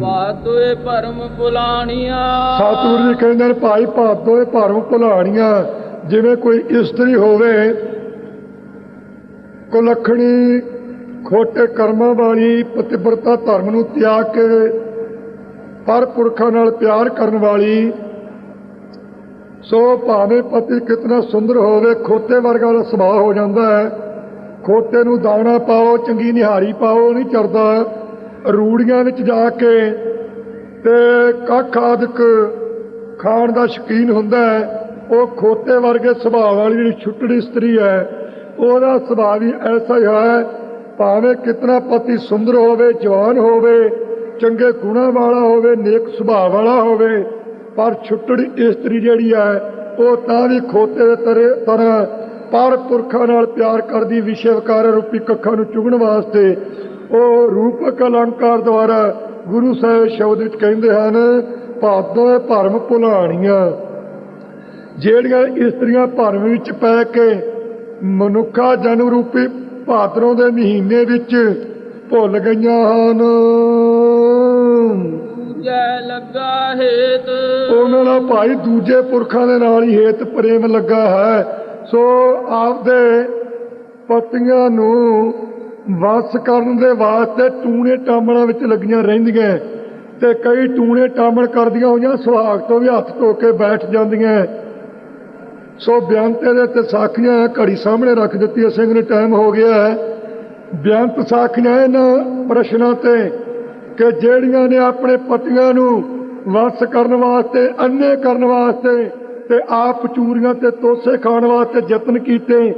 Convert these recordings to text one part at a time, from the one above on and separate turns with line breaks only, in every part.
ਬਾਤੋਏ ਭਰਮ ਪੁਲਾਣੀਆਂ।
ਸਤਿਗੁਰੂ ਜੀ ਕਹਿੰਦੇ ਨੇ, ਭਾਈ ਭਾਦੋਏ ਭਰਮ ਭੁਲਾਣੀਆਂ ਜਿਵੇਂ ਕੋਈ ਇਸਤਰੀ ਹੋਵੇ, ਕੁਲੱਖਣੀ ਖੋਟੇ ਕਰਮਾਂ ਵਾਲੀ ਪਤਿਵਰਤਾ ਧਰਮ ਨੂੰ ਤਿਆਗ ਕੇ ਪਰ ਪੁਰਖਾਂ ਨਾਲ ਪਿਆਰ ਕਰਨ ਵਾਲੀ, ਸੋ ਭਾਵੇਂ ਪਤੀ ਕਿਤਨਾ ਸੁੰਦਰ ਹੋਵੇ ਖੋਤੇ ਵਰਗਾ ਦਾ ਸੁਭਾਅ ਹੋ ਜਾਂਦਾ ਹੈ। ਖੋਤੇ ਨੂੰ ਦਾਣਾ ਪਾਓ, ਚੰਗੀ ਨਿਹਾਰੀ ਪਾਓ ਨਹੀਂ ਚੜਦਾ ਰੂੜੀਆਂ ਵਿੱਚ ਜਾ ਕੇ ਤੇ ਕੱਖ ਆਦਿਕ ਖਾਣ ਦਾ ਸ਼ਕੀਨ ਹੁੰਦਾ ਹੈ, ਉਹ ਖੋਤੇ ਵਰਗੇ ਸੁਭਾਅ ਵਾਲੀ ਜਿਹੜੀ ਛੁੱਟੜੀ ਇਸਤਰੀ ਹੈ, ਉਹਦਾ ਸੁਭਾਅ ਵੀ ਐਸਾ ਹੀ ਹੈ, ਭਾਵੇਂ ਕਿਤਨਾ ਪਤੀ ਸੁੰਦਰ ਹੋਵੇ, ਜਵਾਨ ਹੋਵੇ, ਚੰਗੇ ਗੁਣਾਂ ਵਾਲਾ ਹੋਵੇ, ਨੇਕ ਸੁਭਾਅ ਵਾਲਾ ਹੋਵੇ, ਪਰ ਛੁੱਟੜੀ ਇਸਤਰੀ ਜਿਹੜੀ ਹੈ, ਉਹ ਤਾਂ ਵੀ ਖੋਤੇ ਦੇ ਤਰੇ ਤਰ੍ਹਾਂ ਪਰ ਪੁਰਖਾਂ ਨਾਲ ਪਿਆਰ ਕਰਦੀ ਵਿਸ਼ੇ ਵਿਕਾਰ ਰੂਪੀ ਕੱਖਾਂ ਨੂੰ ਚੁਗਣ ਵਾਸਤੇ ਉਹ ਰੂਪਕ ਅਲੰਕਾਰ ਦੁਆਰਾ ਗੁਰੂ ਸਾਹਿਬ ਸ਼ਬਦ ਵਿੱਚ ਕਹਿੰਦੇ ਹਨ ਭਾਦੋਂ ਭਰਮ ਭੁਲਾਣੀਆਂ। ਜਿਹੜੀਆਂ ਇਸਤਰੀਆਂ ਭਰਮ ਵਿੱਚ ਪੈ ਕੇ ਮਨੁੱਖਾ ਜਨਮ ਰੂਪੀ ਭਾਦਰੋਂ ਦੇ ਮਹੀਨੇ ਵਿੱਚ ਭੁੱਲ ਗਈਆਂ ਹਨ।
ਜੈ ਲੱਗਾ ਹੇਤ।
ਉਹਨਾਂ ਦਾ ਭਾਈ ਦੂਜੇ ਪੁਰਖਾਂ ਦੇ ਨਾਲ ਹੀ ਹੇਤ ਪ੍ਰੇਮ ਲੱਗਾ ਹੈ। ਸੋ ਆਪਦੇ ਪਤੀਆਂ ਨੂੰ ਵਸ ਕਰਨ ਦੇ ਵਾਸਤੇ ਟੂਣੇ ਟਾਮਣਾਂ ਵਿੱਚ ਲੱਗੀਆਂ ਰਹਿੰਦੀਆਂ ਤੇ ਕਈ ਟੂਣੇ ਟਾਮਣ ਕਰਦੀਆਂ ਹੋਈਆਂ ਸੁਹਾਗ ਤੋਂ ਵੀ ਹੱਥ ਧੋ ਕੇ ਬੈਠ ਜਾਂਦੀਆਂ ਸੋ ਬਿਆੰਤੇ ਦੇ ਤੇ ਸਾਖੀਆਂ ਘੜੀ ਸਾਹਮਣੇ ਰੱਖ ਦਿੱਤੀ ਸਿੰਘ ਨੇ ਟਾਈਮ ਹੋ ਗਿਆ ਹੈ ਬਿਆੰਤ ਸਾਖੀਆਂ ਇਹਨਾਂ ਪ੍ਰਸ਼ਨਾਂ ਤੇ ਕਿ ਜਿਹੜੀਆਂ ਨੇ ਆਪਣੇ ਪਤੀਆਂ ਨੂੰ ਵਸ ਕਰਨ ਵਾਸਤੇ ਅੰਨੇ ਕਰਨ ਵਾਸਤੇ ਤੇ ਆਪ ਚੂਰੀਆਂ ਤੇ ਤੋਸੇ ਖਾਣ ਵਾਸਤੇ ਯਤਨ ਕੀਤੇ,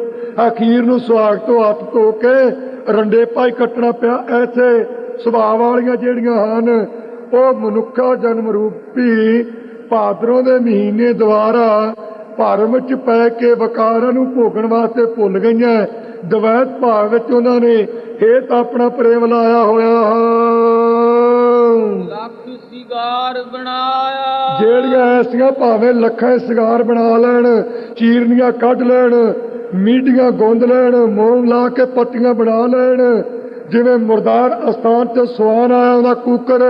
ਅਖੀਰ ਨੂੰ ਸੁਹਾਗ ਤੋਂ ਹੱਥ ਧੋ ਕੇ ਰੰਡੇ ਪਾਈ ਕੱਟਣਾ ਪਿਆ। ਐਸੇ ਸੁਭਾਅ ਵਾਲੀਆਂ ਜਿਹੜੀਆਂ ਹਨ, ਉਹ ਮਨੁੱਖਾ ਜਨਮ ਰੂਪੀ ਭਾਦਰੋਂ ਦੇ ਮਹੀਨੇ ਦੁਆਰਾ ਭਰਮ ਵਿੱਚ ਪੈ ਕੇ ਵਕਾਰਾਂ ਨੂੰ ਭੋਗਣ ਵਾਸਤੇ ਭੁੱਲ ਗਈਆਂ। ਦਵੈਤ ਭਾਵ ਵਿੱਚ ਉਹਨਾਂ ਨੇ ਹੇਤ ਆਪਣਾ ਪ੍ਰੇਮ ਲਾਇਆ ਹੋਇਆ। ਹੈ
ਸਿਗਾਰ ਬਣਾਇਆ।
ਜਿਹੜੀਆਂ ਐਸੀਆਂ ਭਾਵੇਂ ਲੱਖਾਂ ਸਿਗਾਰ ਬਣਾ ਲੈਣ, ਚੀਰਨੀਆਂ ਕੱਢ ਲੈਣ, ਮੀਡੀਆਂ ਗੁੰਦ ਲੈਣ ਮੋਮ ਲਾ ਕੇ ਪੱਟੀਆਂ ਬਣਾ ਲੈਣ, ਜਿਵੇਂ ਮੁਰਦਾਰ ਅਸਥਾਨ ਤੇ ਸਵਾਨ ਆਇਆ ਉਹਦਾ ਕੂਕਰ,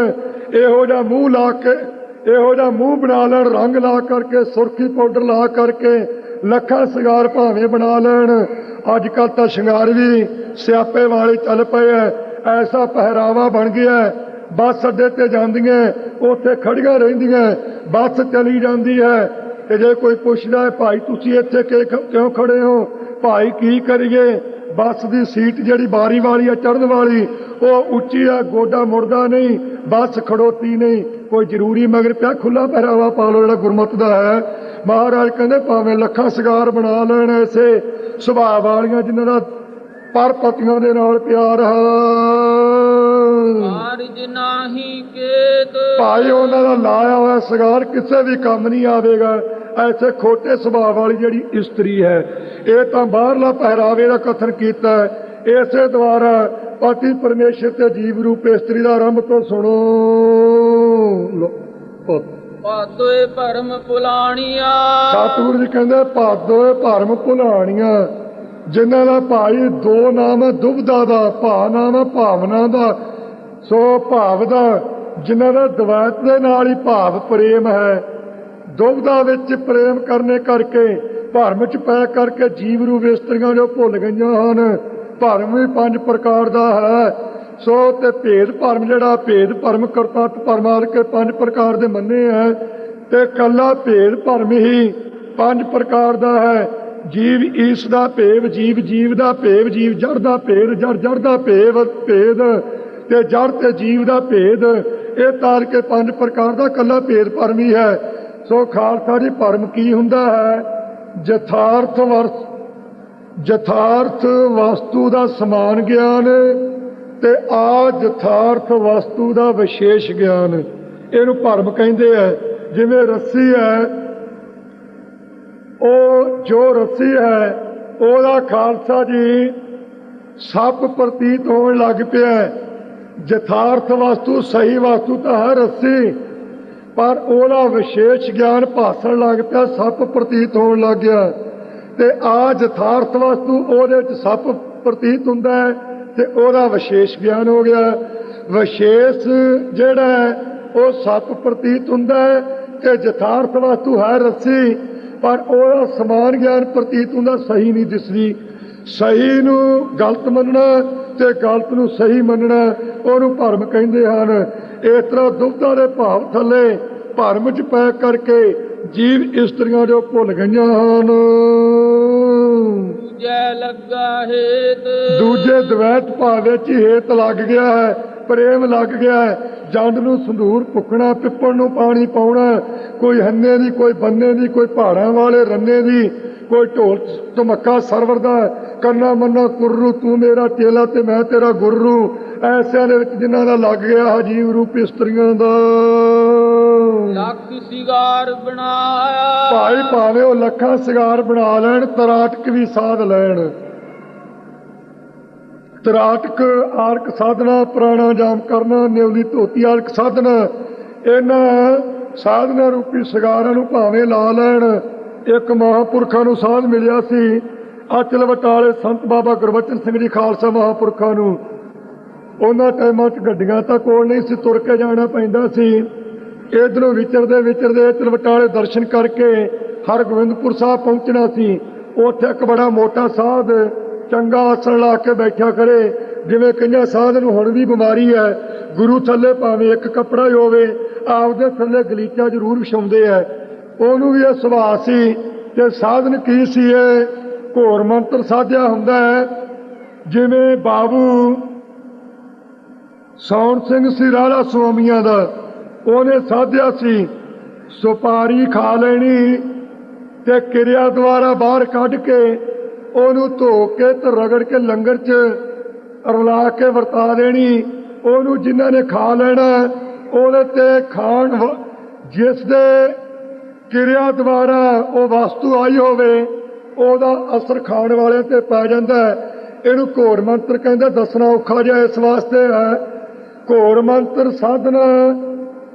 ਇਹੋ ਜਿਹਾ ਮੂੰਹ ਲਾ ਕੇ, ਇਹੋ ਜਿਹਾ ਮੂੰਹ ਬਣਾ ਲੈਣ, ਰੰਗ ਲਾ ਕਰਕੇ, ਸੁਰਖੀ ਪਾਊਡਰ ਲਾ ਕਰਕੇ, ਲੱਖਾਂ ਸ਼ਿੰਗਾਰ ਭਾਵੇਂ ਬਣਾ ਲੈਣ। ਅੱਜ ਕੱਲ ਤਾਂ ਸ਼ਿੰਗਾਰ ਵੀ ਸਿਆਪੇ ਵਾਲੇ ਚੱਲ ਪਏ ਐ, ਐਸਾ ਪਹਿਰਾਵਾ ਬਣ ਗਿਆ ਬੱਸ ਅੱਡੇ ਤੇ ਜਾਂਦੀਆਂ, ਉੱਥੇ ਖੜੀਆਂ ਰਹਿੰਦੀਆਂ, ਬੱਸ ਚਲੀ ਜਾਂਦੀ ਹੈ। ਤੇ ਜੇ ਕੋਈ ਪੁੱਛਦਾ ਹੈ, ਭਾਈ, ਤੁਸੀਂ ਇੱਥੇ ਕਿਉਂ ਖੜੇ ਹੋ? ਭਾਈ, ਕੀ ਕਰੀਏ? ਬੱਸ ਦੀ ਸੀਟ ਜਿਹੜੀ ਬਾਰੀ ਵਾਲੀ ਆ ਚੜਨ ਵਾਲੀ, ਉਹ ਉੱਚੀ ਆ ਗੋਡਾ ਮੁੜਦਾ ਨਹੀਂ, ਬੱਸ ਖੜੋਤੀ ਨਹੀਂ, ਕੋਈ ਜ਼ਰੂਰੀ ਮਗਰ ਪਿਆ ਖੁੱਲਾ ਪਹਿਰਾਵਾ ਪਾ ਲਓ, ਜਿਹੜਾ ਗੁਰਮਤ ਦਾ ਹੈ। ਮਹਾਰਾਜ ਕਹਿੰਦੇ, ਭਾਵੇਂ ਲੱਖਾਂ ਸਿਗਾਰ ਬਣਾ ਲੈਣ ਐਸੇ ਸੁਭਾਅ ਵਾਲੀਆਂ ਜਿਨ੍ਹਾਂ ਦਾ ਪਰ ਪਤੀਆਂ ਦੇ ਨਾਲ ਪਿਆਰ ਹੈ।
ਕਾਰਜ ਨਾਹੀ ਕੇਤ।
ਭਾਈ ਉਹਨਾਂ ਦਾ ਲਾਇਆ ਹੋਇਆ ਸਿਗਾਰ ਕਿਸੇ ਵੀ ਕੰਮ ਨਹੀਂ ਆਵੇਗਾ। ਐਸੇ ਖੋਟੇ ਸੁਭਾਅ ਵਾਲੀ ਜਿਹੜੀ ਇਸਤਰੀ ਹੈ ਇਹ ਤਾਂ ਬਾਹਰਲਾ ਪਹਿਰਾਵੇ ਦਾ ਕਥਨ ਕੀਤਾ ਹੈ। ਇਸੇ ਦੁਆਰਾ ਪਤੀ ਪਰਮੇਸ਼ਰ ਤੇ ਜੀਵ ਰੂਪ ਇਸਤਰੀ ਦਾ ਆਰੰਭ ਤੋਂ ਸੁਣੋ।
ਬਾਤੋਏ ਭਰਮ ਪੁਲਾਣੀਆਂ।
ਸਤਿਗੁਰੂ ਜੀ ਕਹਿੰਦੇ ਭਾਦੋਏ ਭਰਮ ਭੁਲਾਣੀਆਂ ਜਿਨ੍ਹਾਂ ਦਾ ਭਾਈ ਦੋ ਨਾਮ ਹੈ ਦੁਬਦਾ ਦਾ ਭਾ ਨਾਮ ਹੈ ਭਾਵਨਾ ਦਾ। ਸੋ ਭਾਵ ਦਾ ਜਿਨ੍ਹਾਂ ਦਾ ਦਵੈਤ ਦੇ ਨਾਲ ਹੀ ਭਾਵ ਪ੍ਰੇਮ ਹੈ ਦੁਬਦਾ ਵਿੱਚ ਪ੍ਰੇਮ ਕਰਨੇ ਕਰਕੇ, ਭਰਮ ਚ ਪੈ ਕਰਕੇ ਜੀਵ ਰੂਪ ਇਸਤਰੀਆਂ ਜੋ ਭੁੱਲ ਗਈਆਂ ਹਨ, ਭਰਮ ਵੀ ਪੰਜ ਪ੍ਰਕਾਰ ਦਾ ਹੈ। ਸੋ ਤੇ ਭੇਦ ਭਰਮ ਜਿਹੜਾ, ਭੇਦ ਭਰਮ ਕਰਤੱਤ ਪਰਮਾਰ ਕੇ ਪੰਜ ਪ੍ਰਕਾਰ ਦੇ ਮੰਨੇ ਹੈ, ਤੇ ਕੱਲਾ ਭੇਦ ਭਰਮ ਹੀ ਪੰਜ ਪ੍ਰਕਾਰ ਦਾ ਹੈ। ਜੀਵ ਈਸ ਦਾ ਭੇਵ, ਜੀਵ ਜੀਵ ਦਾ ਭੇਵ, ਜੀਵ ਜੜ ਦਾ ਭੇਦ, ਜੜ ਜੜ ਦਾ ਭੇਵ, ਭੇਦ ਤੇ ਜੜ ਤੇ ਜੀਵ ਦਾ ਭੇਦ, ਇਹ ਤਾਰ ਕੇ ਪੰਜ ਪ੍ਰਕਾਰ ਦਾ ਕੱਲਾ ਭੇਦ ਭਰਮ ਹੀ ਹੈ। ਸੋ ਖਾਲਸਾ ਜੀ ਭਰਮ ਕੀ ਹੁੰਦਾ ਹੈ? ਯਥਾਰਥ ਵਰਤ ਯਥਾਰਥ ਵਸਤੂ ਦਾ ਸਮਾਨ ਗਿਆਨ ਤੇ ਆ ਯਥਾਰਥ ਵਸਤੂ ਦਾ ਵਿਸ਼ੇਸ਼ ਗਿਆਨ। ਇਹਨੂੰ ਭਰਮ ਕਹਿੰਦੇ ਆ। ਜਿਵੇਂ ਰੱਸੀ ਹੈ, ਉਹ ਜੋ ਰੱਸੀ ਹੈ, ਉਹਦਾ ਖਾਲਸਾ ਜੀ ਸੱਪ ਪ੍ਰਤੀਤ ਹੋਣ ਲੱਗ ਪਿਆ। ਹੈ। ਯਥਾਰਥ ਵਸਤੂ ਸਹੀ ਵਸਤੂ ਤਾਂ ਹੈ ਰੱਸੀ ਪਰ ਉਹਦਾ ਵਿਸ਼ੇਸ਼ ਗਿਆਨ ਭਾਸਣ ਲੱਗ ਪਿਆ ਸੱਪ ਪ੍ਰਤੀਤ ਹੋਣ ਲੱਗ ਗਿਆ। ਤੇ ਆ ਯਥਾਰਥ ਵਸਤੂ ਉਹਦੇ ਵਿੱਚ ਸੱਪ ਪ੍ਰਤੀਤ ਹੁੰਦਾ ਹੈ ਤੇ ਉਹਦਾ ਵਿਸ਼ੇਸ਼ ਗਿਆਨ ਹੋ ਗਿਆ। ਵਿਸ਼ੇਸ਼ ਜਿਹੜਾ ਹੈ, ਉਹ ਸੱਪ ਪ੍ਰਤੀਤ ਹੁੰਦਾ ਹੈ ਤੇ ਯਥਾਰਥ ਵਸਤੂ ਹੈ ਰੱਸੀ ਪਰ ਉਹਦਾ ਸਮਾਨ ਗਿਆਨ ਪ੍ਰਤੀਤ ਹੁੰਦਾ ਸਹੀ ਨਹੀਂ ਦਿਸਦੀ। ਸਹੀ ਨੂੰ ਗਲਤ ਮੰਨਣਾ ਤੇ ਗਲਤ ਨੂੰ ਸਹੀ ਮੰਨਣਾ ਉਹਨੂੰ ਭਰਮ ਕਹਿੰਦੇ ਹਨ। ਇਸ ਤਰ੍ਹਾਂ ਦੁਬਦਾ ਦੇ ਭਾਵ ਥੱਲੇ ਭਰਮ ਚ ਪੈ ਕਰਕੇ ਜੀਵ ਇਸਤਰੀਆਂ ਜੋ ਭੁੱਲ ਗਈਆਂ ਹਨ।
ਜੈ ਲੱਗਾ ਹੇਤ।
ਦੂਜੇ ਦਵੈਤ ਭਾਵ ਵਿੱਚ ਹੀ ਹੇਤ ਲੱਗ ਗਿਆ ਹੈ ਪ੍ਰੇਮ ਲੱਗ ਗਿਆ ਹੈ। ਜੰਡ ਨੂੰ ਸੰਧੂਰ ਪੁੱਕਣਾ ਪਿੱਪਲ ਨੂੰ ਪਾਣੀ ਪਾਉਣਾ ਕੋਈ ਹੰਨੇ ਦੀ ਕੋਈ ਬੰਨੇ ਦੀ ਕੋਈ ਪਹਾੜਾਂ ਵਾਲੇ ਰੰਨੇ ਦੀ ਕੋਈ ਢੋਲ ਧਮੱਕਾ ਸਰਵਰ ਦਾ ਕੰਨਾ ਮੰਨਾ ਕੁਰਰੂ ਤੂੰ ਮੇਰਾ ਚੇਲਾ ਤੇ ਮੈਂ ਤੇਰਾ ਗੁਰੂ ਐਸਿਆਂ ਦੇ ਵਿੱਚ ਜਿਨ੍ਹਾਂ ਦਾ ਲੱਗ ਗਿਆ ਹਜੀਵ ਰੂਪ ਇਸਤਰੀਆਂ ਦਾ।
ਲੱਖ ਸਿਗਾਰ ਬਣਾਇਆ।
ਭਾਈ ਭਾਵੇਂ ਉਹ ਲੱਖਾਂ ਸਿਗਾਰ ਬਣਾ ਲੈਣ ਤਰਾਟਕ ਵੀ ਸਾਧ ਲੈਣ। ਤਰਾਟਕ ਆਰਕ ਸਾਧਨਾ ਪ੍ਰਾਣਾ ਜਾਮ ਕਰਨਾ ਨਿਉਲੀ ਧੋਤੀ ਆਰਕ ਸਾਧਨਾ। ਇਹਨਾਂ ਸਾਧਨਾ ਰੂਪੀ ਸਿਗਾਰਾਂ ਨੂੰ ਭਾਵੇਂ ਲਾ ਲੈਣ। ਇੱਕ ਮਹਾਪੁਰਖਾਂ ਨੂੰ ਸਾਧ ਮਿਲਿਆ ਸੀ। ਅਚਲ ਵਟਾਲੇ ਸੰਤ ਬਾਬਾ ਗੁਰਬਚਨ ਸਿੰਘ ਜੀ ਖਾਲਸਾ ਮਹਾਪੁਰਖਾਂ ਨੂੰ। ਉਹਨਾਂ ਟਾਈਮਾਂ 'ਚ ਗੱਡੀਆਂ ਤਾਂ ਕੋਲ ਨਹੀਂ ਸੀ, ਤੁਰ ਕੇ ਜਾਣਾ ਪੈਂਦਾ ਸੀ। ਇਧਰੋਂ ਵਿਚਰਦੇ ਵਿਚਰਦੇ ਤਲਵਟਾਲੇ ਦਰਸ਼ਨ ਕਰਕੇ ਹਰਗੋਬਿੰਦਪੁਰ ਸਾਹਿਬ ਪਹੁੰਚਣਾ ਸੀ। ਉੱਥੇ ਇੱਕ ਬੜਾ ਮੋਟਾ ਸਾਧ ਚੰਗਾ ਆਸਣ ਲਾ ਕੇ ਬੈਠਿਆ ਕਰੇ, ਜਿਵੇਂ ਕਈਆਂ ਸਾਧ ਨੂੰ ਹੁਣ ਵੀ ਬਿਮਾਰੀ ਹੈ। ਗੁਰੂ ਥੱਲੇ ਭਾਵੇਂ ਇੱਕ ਕੱਪੜਾ ਹੋਵੇ, ਆਪਦੇ ਥੱਲੇ ਗਲੀਚਾ ਜ਼ਰੂਰ ਵਿਛਾਉਂਦੇ ਹੈ। ਉਹਨੂੰ ਵੀ ਇਹ ਸੁਭਾਅ ਸੀ ਕਿ ਸਾਧਨ ਕੀ ਸੀ ਇਹ? ਘੋਰ ਮੰਤਰ ਸਾਧਿਆ ਹੁੰਦਾ ਹੈ। ਜਿਵੇਂ ਬਾਬੂ ਸੌਣ ਸਿੰਘ ਸੀ ਰਾਲਾ ਸੁਆਮੀਆਂ ਦਾ, ਉਹਨੇ ਸਾਧਿਆ ਸੀ, ਸੁਪਾਰੀ ਖਾ ਲੈਣੀ ਤੇ ਕਿਰਿਆ ਦੁਆਰਾ ਬਾਹਰ ਕੱਢ ਕੇ ਉਹਨੂੰ ਧੋ ਕੇ ਤੇ ਰਗੜ ਕੇ ਲੰਗਰ 'ਚ ਰਲਾ ਕੇ ਵਰਤਾ ਦੇਣੀ। ਉਹਨੂੰ ਜਿਨ੍ਹਾਂ ਨੇ ਖਾ ਲੈਣਾ, ਉਹਦੇ ਤੇ ਖਾਣ ਵ- ਜਿਸ ਦੇ ਕਿਰਿਆ ਦੁਆਰਾ ਉਹ ਵਸਤੂ ਆਈ ਹੋਵੇ, ਉਹਦਾ ਅਸਰ ਖਾਣ ਵਾਲੇ ਤੇ ਪੈ ਜਾਂਦਾ ਹੈ। ਇਹਨੂੰ ਘੋਰ ਮੰਤਰ ਕਹਿੰਦੇ, ਦੱਸਣਾ ਔਖਾ ਜਿਹਾ ਇਸ ਵਾਸਤੇ ਹੈ। ਘੋਰ ਮੰਤਰ ਸਾਧਨਾ,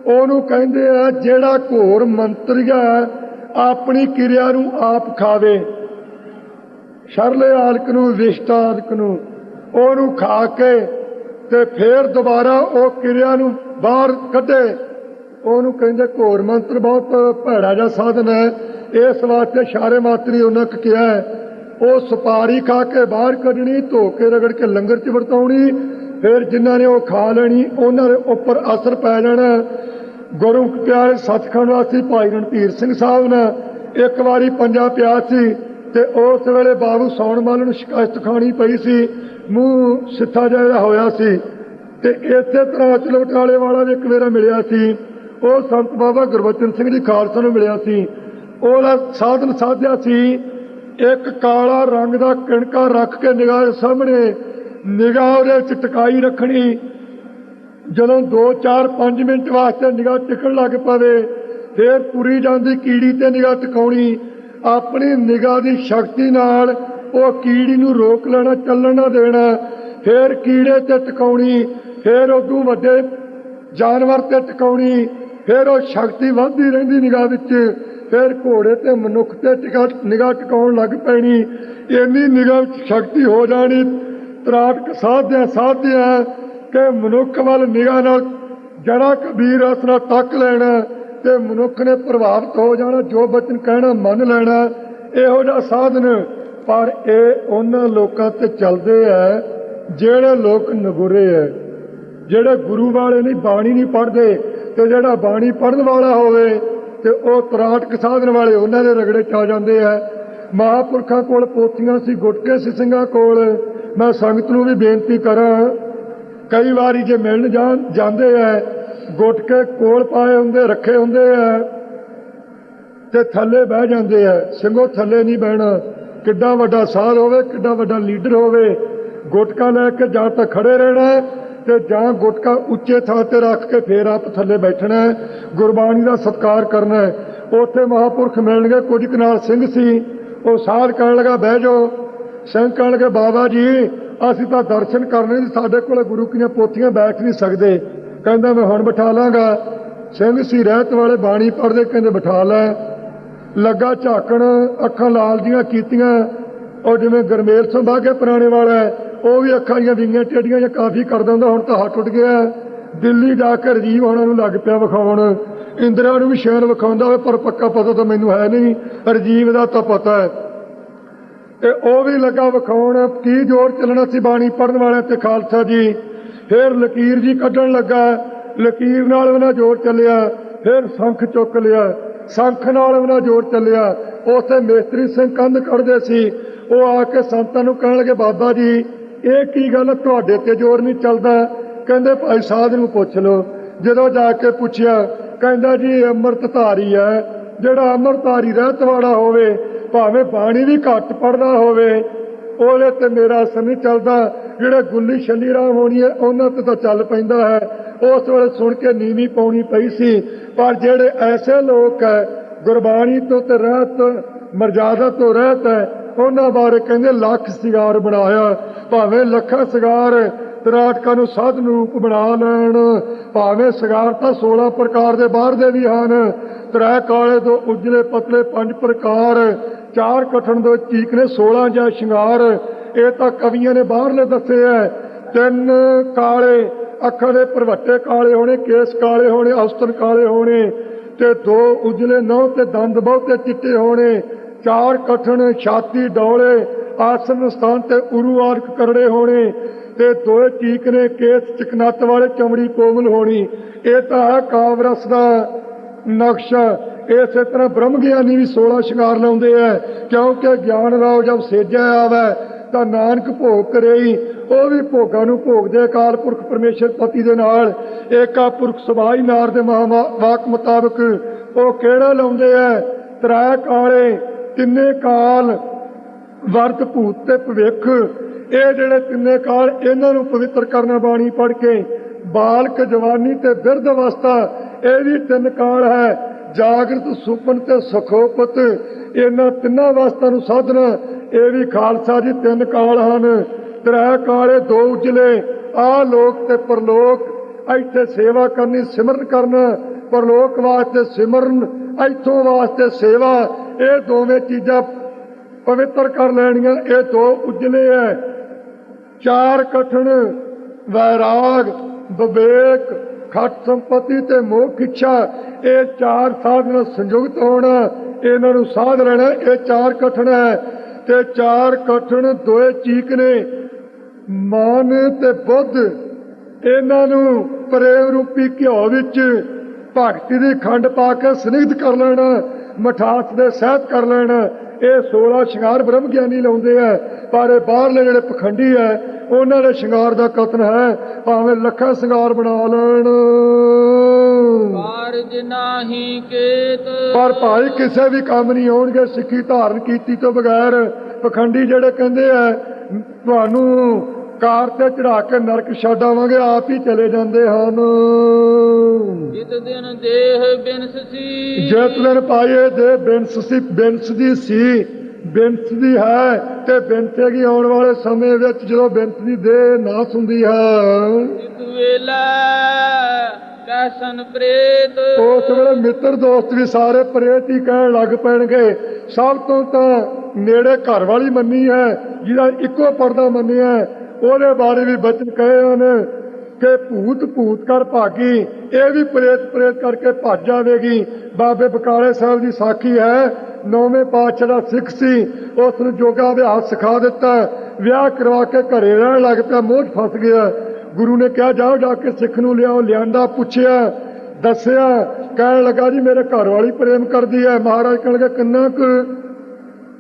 ਉਹਨੂੰ ਕਹਿੰਦੇ ਆ, ਜਿਹੜਾ ਘੋਰ ਮੰਤਰੀਆ ਆਪਣੀ ਕਿਰਿਆ ਨੂੰ ਆਪ ਖਾਵੇ। ਸ਼ਰਲੇ ਆਲਕ ਨੂੰ ਵਿਸ਼ਟਾਦਕ ਨੂੰ, ਉਹਨੂੰ ਖਾ ਕੇ ਤੇ ਫੇਰ ਦੁਬਾਰਾ ਉਹ ਕਿਰਿਆ ਨੂੰ ਬਾਹਰ ਕੱਢੇ। ਉਹਨੂੰ ਕਹਿੰਦੇ ਘੋਰ ਮੰਤਰ ਬਹੁਤ ਭੈੜਾ ਜਿਹਾ ਸਾਧਨ ਹੈ। ਇਸ ਵਾਸਤੇ ਸ਼ਾਰੇ ਮਾਤਰੀ ਉਹਨਾਂ ਕ ਕਿਹਾ ਹੈ, ਉਹ ਸੁਪਾਰੀ ਖਾ ਕੇ ਬਾਹਰ ਕੱਢਣੀ, ਧੋ ਕੇ ਰਗੜ ਕੇ ਲੰਗਰ ਚ ਵਰਤਾਉਣੀ, ਫਿਰ ਜਿਨ੍ਹਾਂ ਨੇ ਉਹ ਖਾ ਲੈਣੀ, ਉਹਨਾਂ ਦੇ ਉੱਪਰ ਅਸਰ ਪੈ ਜਾਣਾ। ਗੁਰੂ ਪਿਆਰੇ ਸੱਚਖੰਡ ਵਾਸੀ ਭਾਈ ਰਣਧੀਰ ਸਿੰਘ ਸਾਹਿਬ ਨੇ ਇੱਕ ਵਾਰੀ ਪੰਜਾ ਪਿਆ ਸੀ ਤੇ ਉਸ ਵੇਲੇ ਬਾਬੂ ਸੌਣ ਮੱਲ ਨੂੰ ਸ਼ਿਕਾਇਤ ਖਾਣੀ ਪਈ ਸੀ। ਮੂੰਹ ਸਿੱਥਾ ਜਿਹਾ ਹੋਇਆ ਸੀ ਤੇ ਇਸੇ ਤਰ੍ਹਾਂ ਚਲਵਟਾਲੇ ਵਾਲਾ ਵੀ ਇੱਕ ਵੇਰਾ ਮਿਲਿਆ ਸੀ। ਉਹ ਸੰਤ ਬਾਬਾ ਗੁਰਬਚਨ ਸਿੰਘ ਜੀ ਖਾਲਸਾ ਨੂੰ ਮਿਲਿਆ ਸੀ। ਉਹਦਾ ਸਾਧਨ ਸਾਧਿਆ ਸੀ। ਇੱਕ ਕਾਲਾ ਰੰਗ ਦਾ ਕਿਣਕਾ ਰੱਖ ਕੇ ਨਿਗਾਹ ਸਾਹਮਣੇ ਨਿਗਾਹ ਉਹਦੇ ਵਿੱਚ ਟਿਕਾਈ ਰੱਖਣੀ। ਜਦੋਂ 2 4 5 ਮਿੰਟ ਵਾਸਤੇ ਨਿਗਾਹ ਟਿਕਣ ਲੱਗ ਪਵੇ, ਫੇਰ ਤੁਰੀ ਜਾਂਦੀ ਕੀੜੀ ਤੇ ਨਿਗਾਹ ਟਿਕਾਉਣੀ। ਆਪਣੀ ਨਿਗਾਹ ਦੀ ਸ਼ਕਤੀ ਨਾਲ ਉਹ ਕੀੜੀ ਨੂੰ ਰੋਕ ਲੈਣਾ, ਚੱਲਣ ਨਾ ਦੇਣਾ। ਫੇਰ ਕੀੜੇ ਤੇ ਟਿਕਾਉਣੀ। ਫੇਰ ਉਦੋਂ ਵੱਡੇ ਜਾਨਵਰ ਤੇ ਟਿਕਾਉਣੀ। ਫਿਰ ਉਹ ਸ਼ਕਤੀ ਵੱਧਦੀ ਰਹਿੰਦੀ ਨਿਗਾਹ ਵਿੱਚ, ਫਿਰ ਘੋੜੇ ਤੇ ਮਨੁੱਖ ਤੇ ਟਿਕਾ, ਨਿਗਾਹ ਟਿਕਾਉਣ ਲੱਗ ਪੈਣੀ। ਇੰਨੀ ਨਿਗਾਹ ਵਿੱਚ ਸ਼ਕਤੀ ਹੋ ਜਾਣੀ ਤਰਾਟਕ ਸਾਧਿਆ ਸਾਧਿਆ ਕਿ ਮਨੁੱਖ ਵੱਲ ਨਿਗਾਹ ਨਾਲ ਜੜਾ ਕਬੀਰ ਉਸ ਨਾਲ ਤੱਕ ਲੈਣਾ, ਤੇ ਮਨੁੱਖ ਨੇ ਪ੍ਰਭਾਵਿਤ ਹੋ ਜਾਣਾ, ਜੋ ਬਚਨ ਕਹਿਣਾ ਮੰਨ ਲੈਣਾ, ਇਹੋ ਜਿਹਾ ਸਾਧਨ। ਪਰ ਇਹ ਉਹਨਾਂ ਲੋਕਾਂ ਤੇ ਚੱਲਦੇ ਆ, ਜਿਹੜੇ ਲੋਕ ਨਗੁਰੇ ਆ, ਜਿਹੜੇ ਗੁਰੂ ਵਾਲੇ ਨਹੀਂ, ਬਾਣੀ ਨਹੀਂ ਪੜ੍ਹਦੇ। ਤੇ ਜਿਹੜਾ ਬਾਣੀ ਪੜ੍ਹਨ ਵਾਲਾ ਹੋਵੇ ਤੇ ਉਹ ਤਰਾਟਕ ਸਾਧਨ ਵਾਲੇ ਉਹਨਾਂ ਦੇ ਰਗੜੇ ਚ ਆ ਜਾਂਦੇ ਆ। ਮਹਾਪੁਰਖਾਂ ਕੋਲ ਪੋਥੀਆਂ ਸੀ ਗੁਟਕੇ ਸੀ ਸਿੰਘਾਂ ਕੋਲ। ਮੈਂ ਸੰਗਤ ਨੂੰ ਵੀ ਬੇਨਤੀ ਕਰਾਂ, ਕਈ ਵਾਰੀ ਜੇ ਮਿਲਣ ਜਾਣ, ਜਾਂਦੇ ਆ ਗੁਟਕੇ ਕੋਲ ਪਾਏ ਹੁੰਦੇ, ਰੱਖੇ ਹੁੰਦੇ ਆ, ਤੇ ਥੱਲੇ ਬਹਿ ਜਾਂਦੇ ਆ। ਸਿੰਘੋ, ਥੱਲੇ ਨਹੀਂ ਬਹਿਣਾ। ਕਿੱਡਾ ਵੱਡਾ ਸਾਧ ਹੋਵੇ, ਕਿੱਡਾ ਵੱਡਾ ਲੀਡਰ ਹੋਵੇ ਗੁਟਕਾ ਲੈ ਕੇ ਜਾਂ ਤਾਂ ਖੜੇ ਰਹਿਣਾ ਤੇ ਜਾਂ ਗੁਟਕਾ ਉੱਚੇ ਥਾਂ ਤੇ ਰੱਖ ਕੇ ਫੇਰ ਆਪ ਥੱਲੇ ਬੈਠਣਾ ਹੈ, ਗੁਰਬਾਣੀ ਦਾ ਸਤਿਕਾਰ ਕਰਨਾ ਹੈ। ਉੱਥੇ ਮਹਾਪੁਰਖ ਮਿਲਣਗੇ, ਕੁਝ ਕੁ ਨਾਲ ਸਿੰਘ ਸੀ। ਉਹ ਸਾਧ ਕਹਿਣ ਲੱਗਾ, ਬਹਿ ਜਾਓ। ਸਿੰਘ ਕਹਿਣ ਲੱਗੇ, ਬਾਬਾ ਜੀ, ਅਸੀਂ ਤਾਂ ਦਰਸ਼ਨ ਕਰਨੇ ਸੀ ਸਾਡੇ ਕੋਲ ਗੁਰੂ ਕੀਆਂ ਪੋਥੀਆਂ ਬੈਠ ਨਹੀਂ ਸਕਦੇ। ਕਹਿੰਦਾ, ਮੈਂ ਹੁਣ ਬਿਠਾ ਲਾਂਗਾ। ਸਿੰਘ ਸੀ, ਰਹਿਤ ਵਾਲੇ ਬਾਣੀ ਪੜ੍ਹਦੇ ਕਹਿੰਦੇ, ਬਿਠਾ ਲੈ। ਲੱਗਾ ਝਾਕਣ, ਅੱਖਾਂ ਲਾਲ ਦੀਆਂ ਕੀਤੀਆਂ। ਉਹ ਜਿਵੇਂ ਗਰਮੇਲ ਸੰਭਾਗੇ ਪੁਰਾਣੇ ਵਾਲਾ ਉਹ ਵੀ ਅੱਖਾਂ ਦੀਆਂ ਵਿੰਗੀਆਂ ਟੇਡੀਆਂ ਜਾਂ ਕਾਫੀ ਕਰਦਾ ਹੁੰਦਾ ਹੁਣ ਤਾਂ ਹੱਥ ਟੁੱਟ ਗਿਆ। ਦਿੱਲੀ ਜਾ ਕੇ ਰਜੀਵ ਉਹਨਾਂ ਨੂੰ ਲੱਗ ਪਿਆ ਵਿਖਾਉਣ। ਇੰਦਰਾ ਨੂੰ ਵੀ ਸ਼ਹਿਰ ਵਿਖਾਉਂਦਾ ਹੋਵੇ, ਪਰ ਪੱਕਾ ਪਤਾ ਤਾਂ ਮੈਨੂੰ ਹੈ ਨਹੀਂ। ਰਜੀਵ ਦਾ ਤਾਂ ਪਤਾ ਹੈ। ਤੇ ਉਹ ਵੀ ਲੱਗਾ ਵਿਖਾਉਣ, ਕੀ ਜੋਰ ਚੱਲਣਾ ਸੀ ਬਾਣੀ ਪੜਨ ਵਾਲਿਆਂ ਤੇ ਖਾਲਸਾ ਜੀ। ਫਿਰ ਲਕੀਰ ਜੀ ਕੱਢਣ ਲੱਗਾ। ਲਕੀਰ ਨਾਲ ਉਹਨਾਂ ਜੋਰ ਚੱਲਿਆ, ਫਿਰ ਸ਼ੰਖ ਚੁੱਕ ਲਿਆ। ਸ਼ੰਖ ਨਾਲ ਉਹਨਾਂ ਜੋਰ ਚੱਲਿਆ। ਉਸੇ ਮੇਸਤਰੀ ਸਿੰਘ ਕੰਧ ਕੱਢਦੇ ਸੀ। ਉਹ ਆ ਕੇ ਸੰਤਾਂ ਨੂੰ ਕਹਿਣ ਲੱਗੇ, ਬਾਬਾ ਜੀ ਇਹ ਕੀ ਗੱਲ ਤੁਹਾਡੇ ਤੇ ਜੋਰ ਨਹੀਂ ਚੱਲਦਾ? ਕਹਿੰਦੇ ਭਾਈ ਸਾਧ ਨੂੰ ਪੁੱਛ ਲਓ। ਜਦੋਂ ਜਾ ਕੇ ਪੁੱਛਿਆ, ਕਹਿੰਦਾ ਜੀ ਅੰਮ੍ਰਿਤਧਾਰੀ ਹੈ। ਜਿਹੜਾ ਅੰਮ੍ਰਿਤਧਾਰੀ ਰਹਿਤ ਵਾਲਾ ਹੋਵੇ, ਭਾਵੇਂ ਬਾਣੀ ਵੀ ਘੱਟ ਪੜਦਾ ਹੋਵੇ, ਉਹਦੇ ਤੇ ਮੇਰਾ ਅਸਰ ਨਹੀਂ ਚੱਲਦਾ। ਜਿਹੜੇ ਗੁੱਲੀ ਛੱਲੀ ਰਾਮ ਹੋਣੀ ਹੈ ਉਹਨਾਂ ਤੇ ਤਾਂ ਚੱਲ ਪੈਂਦਾ ਹੈ। ਉਸ ਵੇਲੇ ਸੁਣ ਕੇ ਨੀਵੀਂ ਪਾਉਣੀ ਪਈ ਸੀ। ਪਰ ਜਿਹੜੇ ਐਸੇ ਲੋਕ ਹੈ, ਗੁਰਬਾਣੀ ਤੋਂ ਤੇ ਰਹਿਤ, ਮਰਜ਼ਾਦਾ ਤੋਂ ਰਹਿਤ ਹੈ ਉਹਨਾਂ ਬਾਰੇ ਕਹਿੰਦੇ ਲੱਖ ਸਿਗਾਰ ਬਣਾਇਆ, ਭਾਵੇਂ ਲੱਖਾਂ ਸਿਗਾਰ ਤਰਾਟਕਾਂ ਨੂੰ ਸਾਧ ਰੂਪ ਬਣਾ ਲੈਣ, ਭਾਵੇਂ ਸਿਗਾਰ ਤਾਂ 16 ਪ੍ਰਕਾਰ ਦੇ ਬਾਹਰ ਦੇ ਵੀ ਹਨ ਤ੍ਰੈ ਕਾਲੇ ਤੋਂ ਉਜਲੇ ਪਤਲੇ ਪੰਜ ਪ੍ਰਕਾਰ, ਚਾਰ ਕਠਨ ਦੋ ਚੀਕ ਨੇ 16 ਜਾਂ ਸ਼ਿੰਗਾਰ, ਇਹ ਤਾਂ ਕਵੀਆਂ ਨੇ ਬਾਹਰਲੇ ਦੱਸੇ ਐ। ਤਿੰਨ ਕਾਲੇ, ਅੱਖਾਂ ਦੇ ਪਰਵੱਟੇ ਕਾਲੇ ਹੋਣੇ, ਕੇਸ ਕਾਲੇ ਹੋਣੇ ਅਸਤਨ ਕਾਲੇ ਹੋਣੇ, ਤੇ ਦੋ ਉਜਲੇ ਨਹੁੰ ਤੇ ਦੰਦ ਬਹੁਤੇ ਚਿੱਟੇ ਹੋਣੇ ਚਾਰ ਕਠਨ ਛਾਤੀ, ਡੌਲੇ ਆਸਨ ਸਥਾਨ ਤੇ ਉਰੂ ਆਰਕ ਕਰੜੇ ਹੋਣੇ ਤੇ ਦੋਏ ਚੀਕ ਨੇ ਕੇਸ ਚਕਨੱਤ ਵਾਲੇ ਚਮੜੀ ਕੋਮਲ ਹੋਣੀ। ਇਹ ਤਾਂ ਹੈ ਕਾਵਰਸ ਦਾ ਨਕਸ਼ਾ। ਇਸੇ ਤਰ੍ਹਾਂ ਬ੍ਰਹਮ ਗਿਆਨੀ ਵੀ 16 ਸ਼ਿੰਗਾਰ ਲਾਉਂਦੇ ਐ, ਕਿਉਂਕਿ ਗਿਆਨ ਰਾਉ ਜਦ ਸੇਜਿਆ ਆਵੇ, ਤਾਂ ਨਾਨਕ ਭੋਗ ਕਰੇਈ। ਉਹ ਵੀ ਭੋਗਾਂ ਨੂੰ ਭੋਗਦੇ ਅਕਾਲ ਪੁਰਖ ਪਰਮੇਸ਼ਰ ਪਤੀ ਦੇ ਨਾਲ। ਏਕਾ ਪੁਰਖ ਸਭਾਈ ਨਾਰ ਦੇ ਮਹਾ ਵਾਕ ਮੁਤਾਬਕ ਉਹ ਕਿਹੜਾ ਲਾਉਂਦੇ ਐ? ਤ੍ਰੈ ਕਾਲੇ ਤਿੰਨੇ ਕਾਲ ਵਰਤ, ਭੂਤ ਤੇ ਭਵਿੱਖ, ਇਹ ਜਿਹੜੇ ਤਿੰਨੇ ਕਾਲ ਇਹਨਾਂ ਨੂੰ ਪਵਿੱਤਰ ਕਰਨਾ ਬਾਣੀ ਪੜ ਕੇ ਬਾਲਕ, ਜਵਾਨੀ ਤੇ ਬਿਰਧ ਅਵਸਥਾ, ਇਹ ਵੀ ਤਿੰਨ ਕਾਲ ਹੈ। ਜਾਗਰਤ, ਸੁਪਨ ਤੇ ਸੁਖੋਪਤ, ਇਹਨਾਂ ਤਿੰਨਾਂ ਅਵਸਥਾ ਨੂੰ ਸਾਧਨਾ, ਇਹ ਵੀ ਖਾਲਸਾ ਜੀ ਤਿੰਨ ਕਾਲ ਹਨ। ਤ੍ਰੈ ਕਾਲੇ ਦੋ ਉਜਲੇ, ਆ ਲੋਕ ਤੇ ਪਰਲੋਕ, ਇੱਥੇ ਸੇਵਾ ਕਰਨੀ, ਸਿਮਰਨ ਕਰਨਾ, ਪਰਲੋਕ ਵਾਸਤੇ ਸਿਮਰਨ ਇੱਥੋਂ ਵਾਸਤੇ ਸੇਵਾ, ਇਹ ਦੋਵੇਂ ਚੀਜ਼ਾਂ ਪਵਿੱਤਰ ਕਰ ਲੈਣੀਆਂ, ਇਹ ਦੋ ਉਜਲੇ ਐ। ਚਾਰ ਕਠਨ, ਵੈਰਾਗ, ਵਿਵੇਕ, ਖਟ ਸੰਪਤੀ ਤੇ ਮੋਖ ਇੱਛਾ, ਇਹ ਚਾਰ ਸਾਧਨ ਸੰਯੁਕਤ ਹੋਣਾ, ਇਹਨਾਂ ਨੂੰ ਸਾਧ ਲੈਣਾ, ਇਹ ਚਾਰ ਕਠਨ ਹੈ ਤੇ ਚਾਰ ਕਠਨ ਦੋਏ ਚੀਕ ਨੇ, ਮਨ ਤੇ ਬੁੱਧ, ਇਹਨਾਂ ਨੂੰ ਪ੍ਰੇਮ ਰੂਪੀ ਘਿਓ ਵਿੱਚ ਭਗਤੀ ਦੀ ਖੰਡ ਪਾ ਕੇ ਸਨਿਗਧ ਕਰ ਲੈਣਾ ਮਠਾਸ ਦੇ ਸਹਿਤ ਕਰ ਲੈਣਾ। ਇਹ 16 ਸ਼ਿੰਗਾਰ ਬ੍ਰਹਮ ਗਿਆਨੀ ਲਾਉਂਦੇ ਆ ਪਰ ਇਹ ਬਾਹਰਲੇ ਜਿਹੜੇ ਪਖੰਡੀ ਆ ਉਹਨਾਂ ਦੇ ਸ਼ਿੰਗਾਰ ਦਾ ਕਤਨ ਹੈ ਭਾਵੇਂ ਲੱਖਾਂ ਸ਼ਿੰਗਾਰ ਬਣਾ ਲੈਣ।
ਕਾਰਜ ਨਾਹੀ ਕੇਤ।
ਪਰ ਭਾਈ ਕਿਸੇ ਵੀ ਕੰਮ ਨਹੀਂ ਆਉਣਗੇ ਸਿੱਖੀ ਧਾਰਨ ਕੀਤੀ ਤੋਂ ਬਗੈਰ। ਪਖੰਡੀ ਜਿਹੜੇ ਕਹਿੰਦੇ ਆ ਤੁਹਾਨੂੰ ਕਾਰ ਤੇ ਚੜਾ ਕੇ ਨਰਕ ਛੱਡ ਆਵਾਂਗੇ ਆਪ ਹੀ ਚਲੇ ਜਾਂਦੇ ਹਨ।
ਜਿਤ ਦਿਨ ਦੇਹ ਬਿਨਸ ਸੀ।
ਜੇਤ ਦਿਨ ਪਾਏ ਦੇ ਬਿੰਸ ਸੀ ਹੈ ਤੇ ਬਿੰਸੇਗੀ ਆਉਣ ਵਾਲੇ ਸਮੇਂ ਵਿੱਚ ਜਦੋਂ ਬਿੰਸ ਦੀ ਨਾਸ ਹੁੰਦੀ ਹੈ।
ਜਿਤ ਵੇਲਾ ਕੈਸਨ ਪ੍ਰੇਤ।
ਉਸ ਵੇਲੇ ਮਿੱਤਰ ਦੋਸਤ ਵੀ ਸਾਰੇ ਪ੍ਰੇਤ ਹੀ ਕਹਿਣ ਲੱਗ ਪੈਣਗੇ। ਸਭ ਤੋਂ ਤਾਂ ਨੇੜੇ ਘਰ ਵਾਲੀ ਮੰਨੀ ਹੈ ਜਿਹਦਾ ਇੱਕੋ ਪਰਦਾ ਮੰਨਿਆ ਹੈ, ਉਹਦੇ ਬਾਰੇ ਵੀ ਬਚਨ ਕਹੇ ਹਨ ਕਿ ਭੂਤ ਭੂਤ ਕਰ ਭਾਗੀ, ਇਹ ਵੀ ਪ੍ਰੇਤ ਪ੍ਰੇਤ ਕਰਕੇ ਭੱਜ ਜਾਵੇਗੀ। ਬਾਬੇ ਬਕਾਲੇ ਸਾਹਿਬ ਦੀ ਸਾਖੀ ਹੈ, ਨੌਵੇਂ ਪਾਤਸ਼ਾਹ ਦਾ ਸਿੱਖ ਸੀ ਉਸ ਨੂੰ ਯੋਗਾ ਅਭਿਆਸ ਸਿਖਾ ਦਿੱਤਾ। ਵਿਆਹ ਕਰਵਾ ਕੇ ਘਰੇ ਰਹਿਣ ਲੱਗ ਪਿਆ ਮੋਹ 'ਚ ਫਸ ਗਿਆ। ਗੁਰੂ ਨੇ ਕਿਹਾ, ਜਾਓ ਜਾ ਕੇ ਸਿੱਖ ਨੂੰ ਲਿਆਓ। ਲਿਆਂਦਾ ਪੁੱਛਿਆ, ਦੱਸਿਆ, ਕਹਿਣ ਲੱਗਾ, ਜੀ, ਮੇਰੇ ਘਰ ਵਾਲੀ ਪ੍ਰੇਮ ਕਰਦੀ ਹੈ। ਮਹਾਰਾਜ ਕਹਿਣ ਲੱਗਾ, ਕਿੰਨਾ ਕੁ?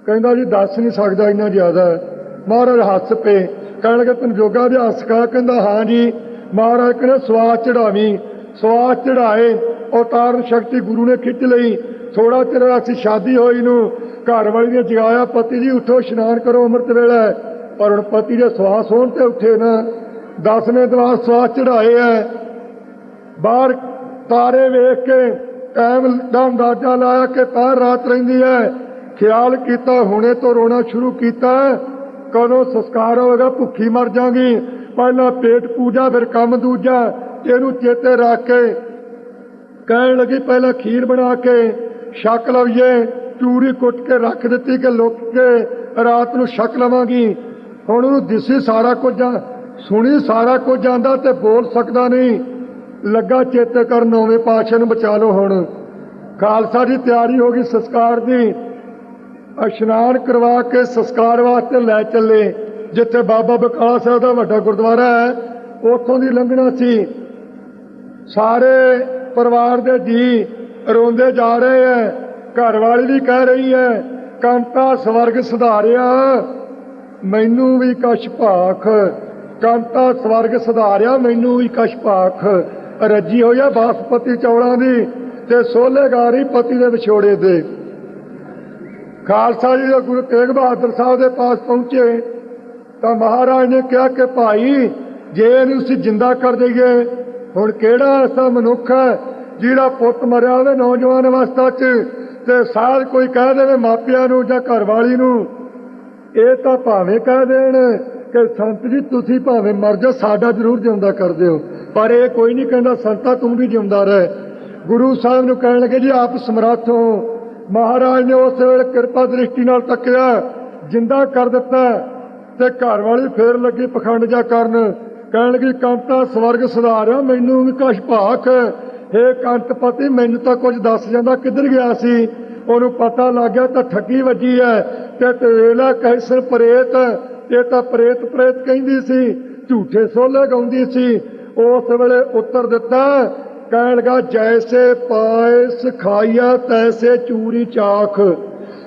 ਕਹਿੰਦਾ, ਜੀ, ਦੱਸ ਨਹੀਂ ਸਕਦਾ ਇੰਨਾ ਜ਼ਿਆਦਾ। ਮਹਾਰਾਜ ਹੱਸ ਪਏ। ਕਹਿਣ ਲੱਗੇ ਤੈਨੂੰ ਯੋਗਾ ਅਭਿਆਸ ਸਿਖਾਇਆ, ਕਹਿੰਦਾ, ਹਾਂ ਜੀ। ਮਹਾਰਾਜ ਕਹਿੰਦੇ, ਸਵਾਸ ਚੜਾਵੀ ਸਵਾਸ ਚੜਾਏ ਅਵਤਾਰਨ ਸ਼ਕਤੀ ਗੁਰੂ ਨੇ ਖਿੱਚ ਲਈ। ਥੋੜਾ ਚਿਰ ਅਸੀਂ ਸ਼ਾਦੀ ਹੋਈ ਨੂੰ, ਘਰ ਵਾਲੀ ਨੇ ਜਗਾਇਆ, ਪਤੀ ਜੀ, ਉੱਠੋ, ਇਸ਼ਨਾਨ ਕਰੋ ਅੰਮ੍ਰਿਤ ਵੇਲਾ। ਪਰ ਹੁਣ ਪਤੀ ਦੇ ਸਵਾਸ ਹੋਣ ਤੇ ਉੱਠੇ ਨਾ। ਦਸਵੇਂ ਦਿਨ ਸਵਾਸ ਚੜਾਏ ਹੈ ਬਾਹਰ ਤਾਰੇ ਵੇਖ ਕੇ ਟਾਈਮ ਦਾ ਅੰਦਾਜ਼ਾ ਲਾਇਆ ਕਿ ਪਹਿਰ ਰਾਤ ਰਹਿੰਦੀ ਹੈ ਖਿਆਲ ਕੀਤਾ, ਹੁਣੇ ਤੋਂ ਰੋਣਾ ਸ਼ੁਰੂ ਕੀਤਾ। ਕਦੋਂ ਸੰਸਕਾਰ ਹੋਵੇਗਾ, ਭੁੱਖੀ ਮਰ ਜਾਗੀ ਪਹਿਲਾਂ ਪੇਟ ਪੂਜਾ, ਫਿਰ ਕੰਮ ਦੂਜਾ। ਇਹਨੂੰ ਚੇਤੇ ਰੱਖ ਕੇ ਕਹਿਣ ਲੱਗੀ, ਪਹਿਲਾਂ ਖੀਰ ਬਣਾ ਕੇ ਛਕ ਲਈਏ ਚੂਰੀ ਕੁੱਟ ਕੇ ਰੱਖ ਦਿੱਤੀ ਕਿ ਲੁੱਕ ਕੇ ਰਾਤ ਨੂੰ ਛਕ ਲਵਾਂਗੀ। ਹੁਣ ਉਹਨੂੰ ਦਿਸੀ ਸਾਰਾ ਕੁਝ ਸੁਣੀ ਸਾਰਾ ਕੁਝ ਜਾਂਦਾ ਤੇ ਬੋਲ ਸਕਦਾ ਨਹੀਂ। ਲੱਗਾ ਚੇਤੇ ਕਰ ਨੌਵੇਂ ਪਾਤਸ਼ਾਹ ਨੂੰ ਬਚਾ ਲਓ ਹੁਣ। ਖਾਲਸਾ ਦੀ ਤਿਆਰੀ ਹੋ ਗਈ ਸੰਸਕਾਰ ਦੀ। ਇਸ਼ਨਾਨ ਕਰਵਾ ਕੇ ਸੰਸਕਾਰ ਵਾਸਤੇ ਲੈ ਚੱਲੇ, ਜਿੱਥੇ ਬਾਬਾ ਬਕਾਲਾ ਸਾਹਿਬ ਦਾ ਵੱਡਾ ਗੁਰਦੁਆਰਾ ਹੈ, ਉੱਥੋਂ ਦੀ ਲੰਘਣਾ ਸੀ। ਸਾਰੇ ਪਰਿਵਾਰ ਦੇ ਜੀ ਰੋਂਦੇ ਜਾ ਰਹੇ ਐ ਘਰ ਵਾਲੀ ਵੀ ਕਹਿ ਰਹੀ ਐ ਕੰਤਾ ਸਵਰਗ ਸੁਧਾਰਿਆ, ਮੈਨੂੰ ਵੀ ਕਛ ਭਾਖ, ਕੰਤਾ ਸਵਰਗ ਸੁਧਾਰਿਆ, ਮੈਨੂੰ ਵੀ ਕਛ ਭਾਖ। ਰੱਜੀ ਹੋਇਆ ਬਾਸਪਤੀ ਚੌਲਾਂ ਦੀ ਤੇ ਸੋਲੇ ਗਾਰੀ ਪਤੀ ਦੇ ਵਿਛੋੜੇ ਦੇ। ਖਾਲਸਾ ਜੀ ਦੇ ਗੁਰੂ ਤੇਗ ਬਹਾਦਰ ਸਾਹਿਬ ਦੇ ਪਾਸ ਪਹੁੰਚੇ ਤਾਂ ਮਹਾਰਾਜ ਨੇ ਕਿਹਾ ਕਿ ਭਾਈ, ਜੇ ਇਹਨੂੰ ਅਸੀਂ ਜਿੰਦਾ ਕਰ ਦਈਏ, ਹੁਣ ਕਿਹੜਾ ਐਸਾ ਮਨੁੱਖ ਹੈ ਜਿਹੜਾ ਪੁੱਤ ਮਰਿਆ ਹੋਵੇ ਨੌਜਵਾਨ ਅਵਸਥਾ 'ਚ ਤੇ ਸਾਲ ਕੋਈ ਕਹਿ ਦੇਵੇ ਮਾਪਿਆਂ ਨੂੰ ਜਾਂ ਘਰਵਾਲੀ ਨੂੰ? ਇਹ ਤਾਂ ਭਾਵੇਂ ਕਹਿ ਦੇਣ ਕਿ ਸੰਤ ਜੀ, ਤੁਸੀਂ ਭਾਵੇਂ ਮਰ ਜਾਓ, ਸਾਡਾ ਜ਼ਰੂਰ ਜਿਉਂਦਾ ਕਰ ਦਿਓ। ਪਰ ਇਹ ਕੋਈ ਨਹੀਂ ਕਹਿੰਦਾ, ਸੰਤਾ ਤੂੰ ਵੀ ਜਿਉਂਦਾ ਰਹਿ। ਗੁਰੂ ਸਾਹਿਬ ਨੂੰ ਕਹਿਣ ਲੱਗੇ, ਜੀ ਆਪ ਸਮਰੱਥ ਹੋ। ਮਹਾਰਾਜ ਨੇ ਉਸ ਵੇਲੇ ਕਿਰਪਾ ਦ੍ਰਿਸ਼ਟੀ ਨਾਲ ਤੱਕਿਆ, ਜਿੰਦਾ ਕਰ ਦਿੱਤਾ ਤੇ ਘਰ ਵਾਲੀ ਫੇਰ ਲੱਗੀ ਪਖੰਡ ਜਾ ਕਰਨ, ਕਹਿਣ ਲੱਗੀ, ਕੰਤਾ ਸਵਰਗ ਸੁਧਾਰਿਆ ਮੈਨੂੰ ਵੀ ਕਛ ਭਾਖ। ਹੇ ਕੰਤਪਤੀ ਮੈਨੂੰ ਤਾਂ ਕੁਝ ਦੱਸ ਜਾਂਦਾ ਕਿੱਧਰ ਗਿਆ ਸੀ? ਉਹਨੂੰ ਪਤਾ ਲੱਗ ਗਿਆ ਤਾਂ ਠੱਗੀ ਵੱਜੀ ਹੈ ਤੇ ਤਵੇਲਾ ਕੈਸਰ ਪ੍ਰੇਤ। ਇਹ ਤਾਂ ਪ੍ਰੇਤ ਪ੍ਰੇਤ ਕਹਿੰਦੀ ਸੀ, ਝੂਠੇ ਸੋਲੇ ਗਾਉਂਦੀ ਸੀ। ਉਸ ਵੇਲੇ ਉੱਤਰ ਦਿੱਤਾ ਕਹਿਣ ਲਗਾ, ਜੈਸੇ ਪਾਇਸ ਖਾਈਆ ਤੈਸੇ ਚੂਰੀ ਚਾਖ।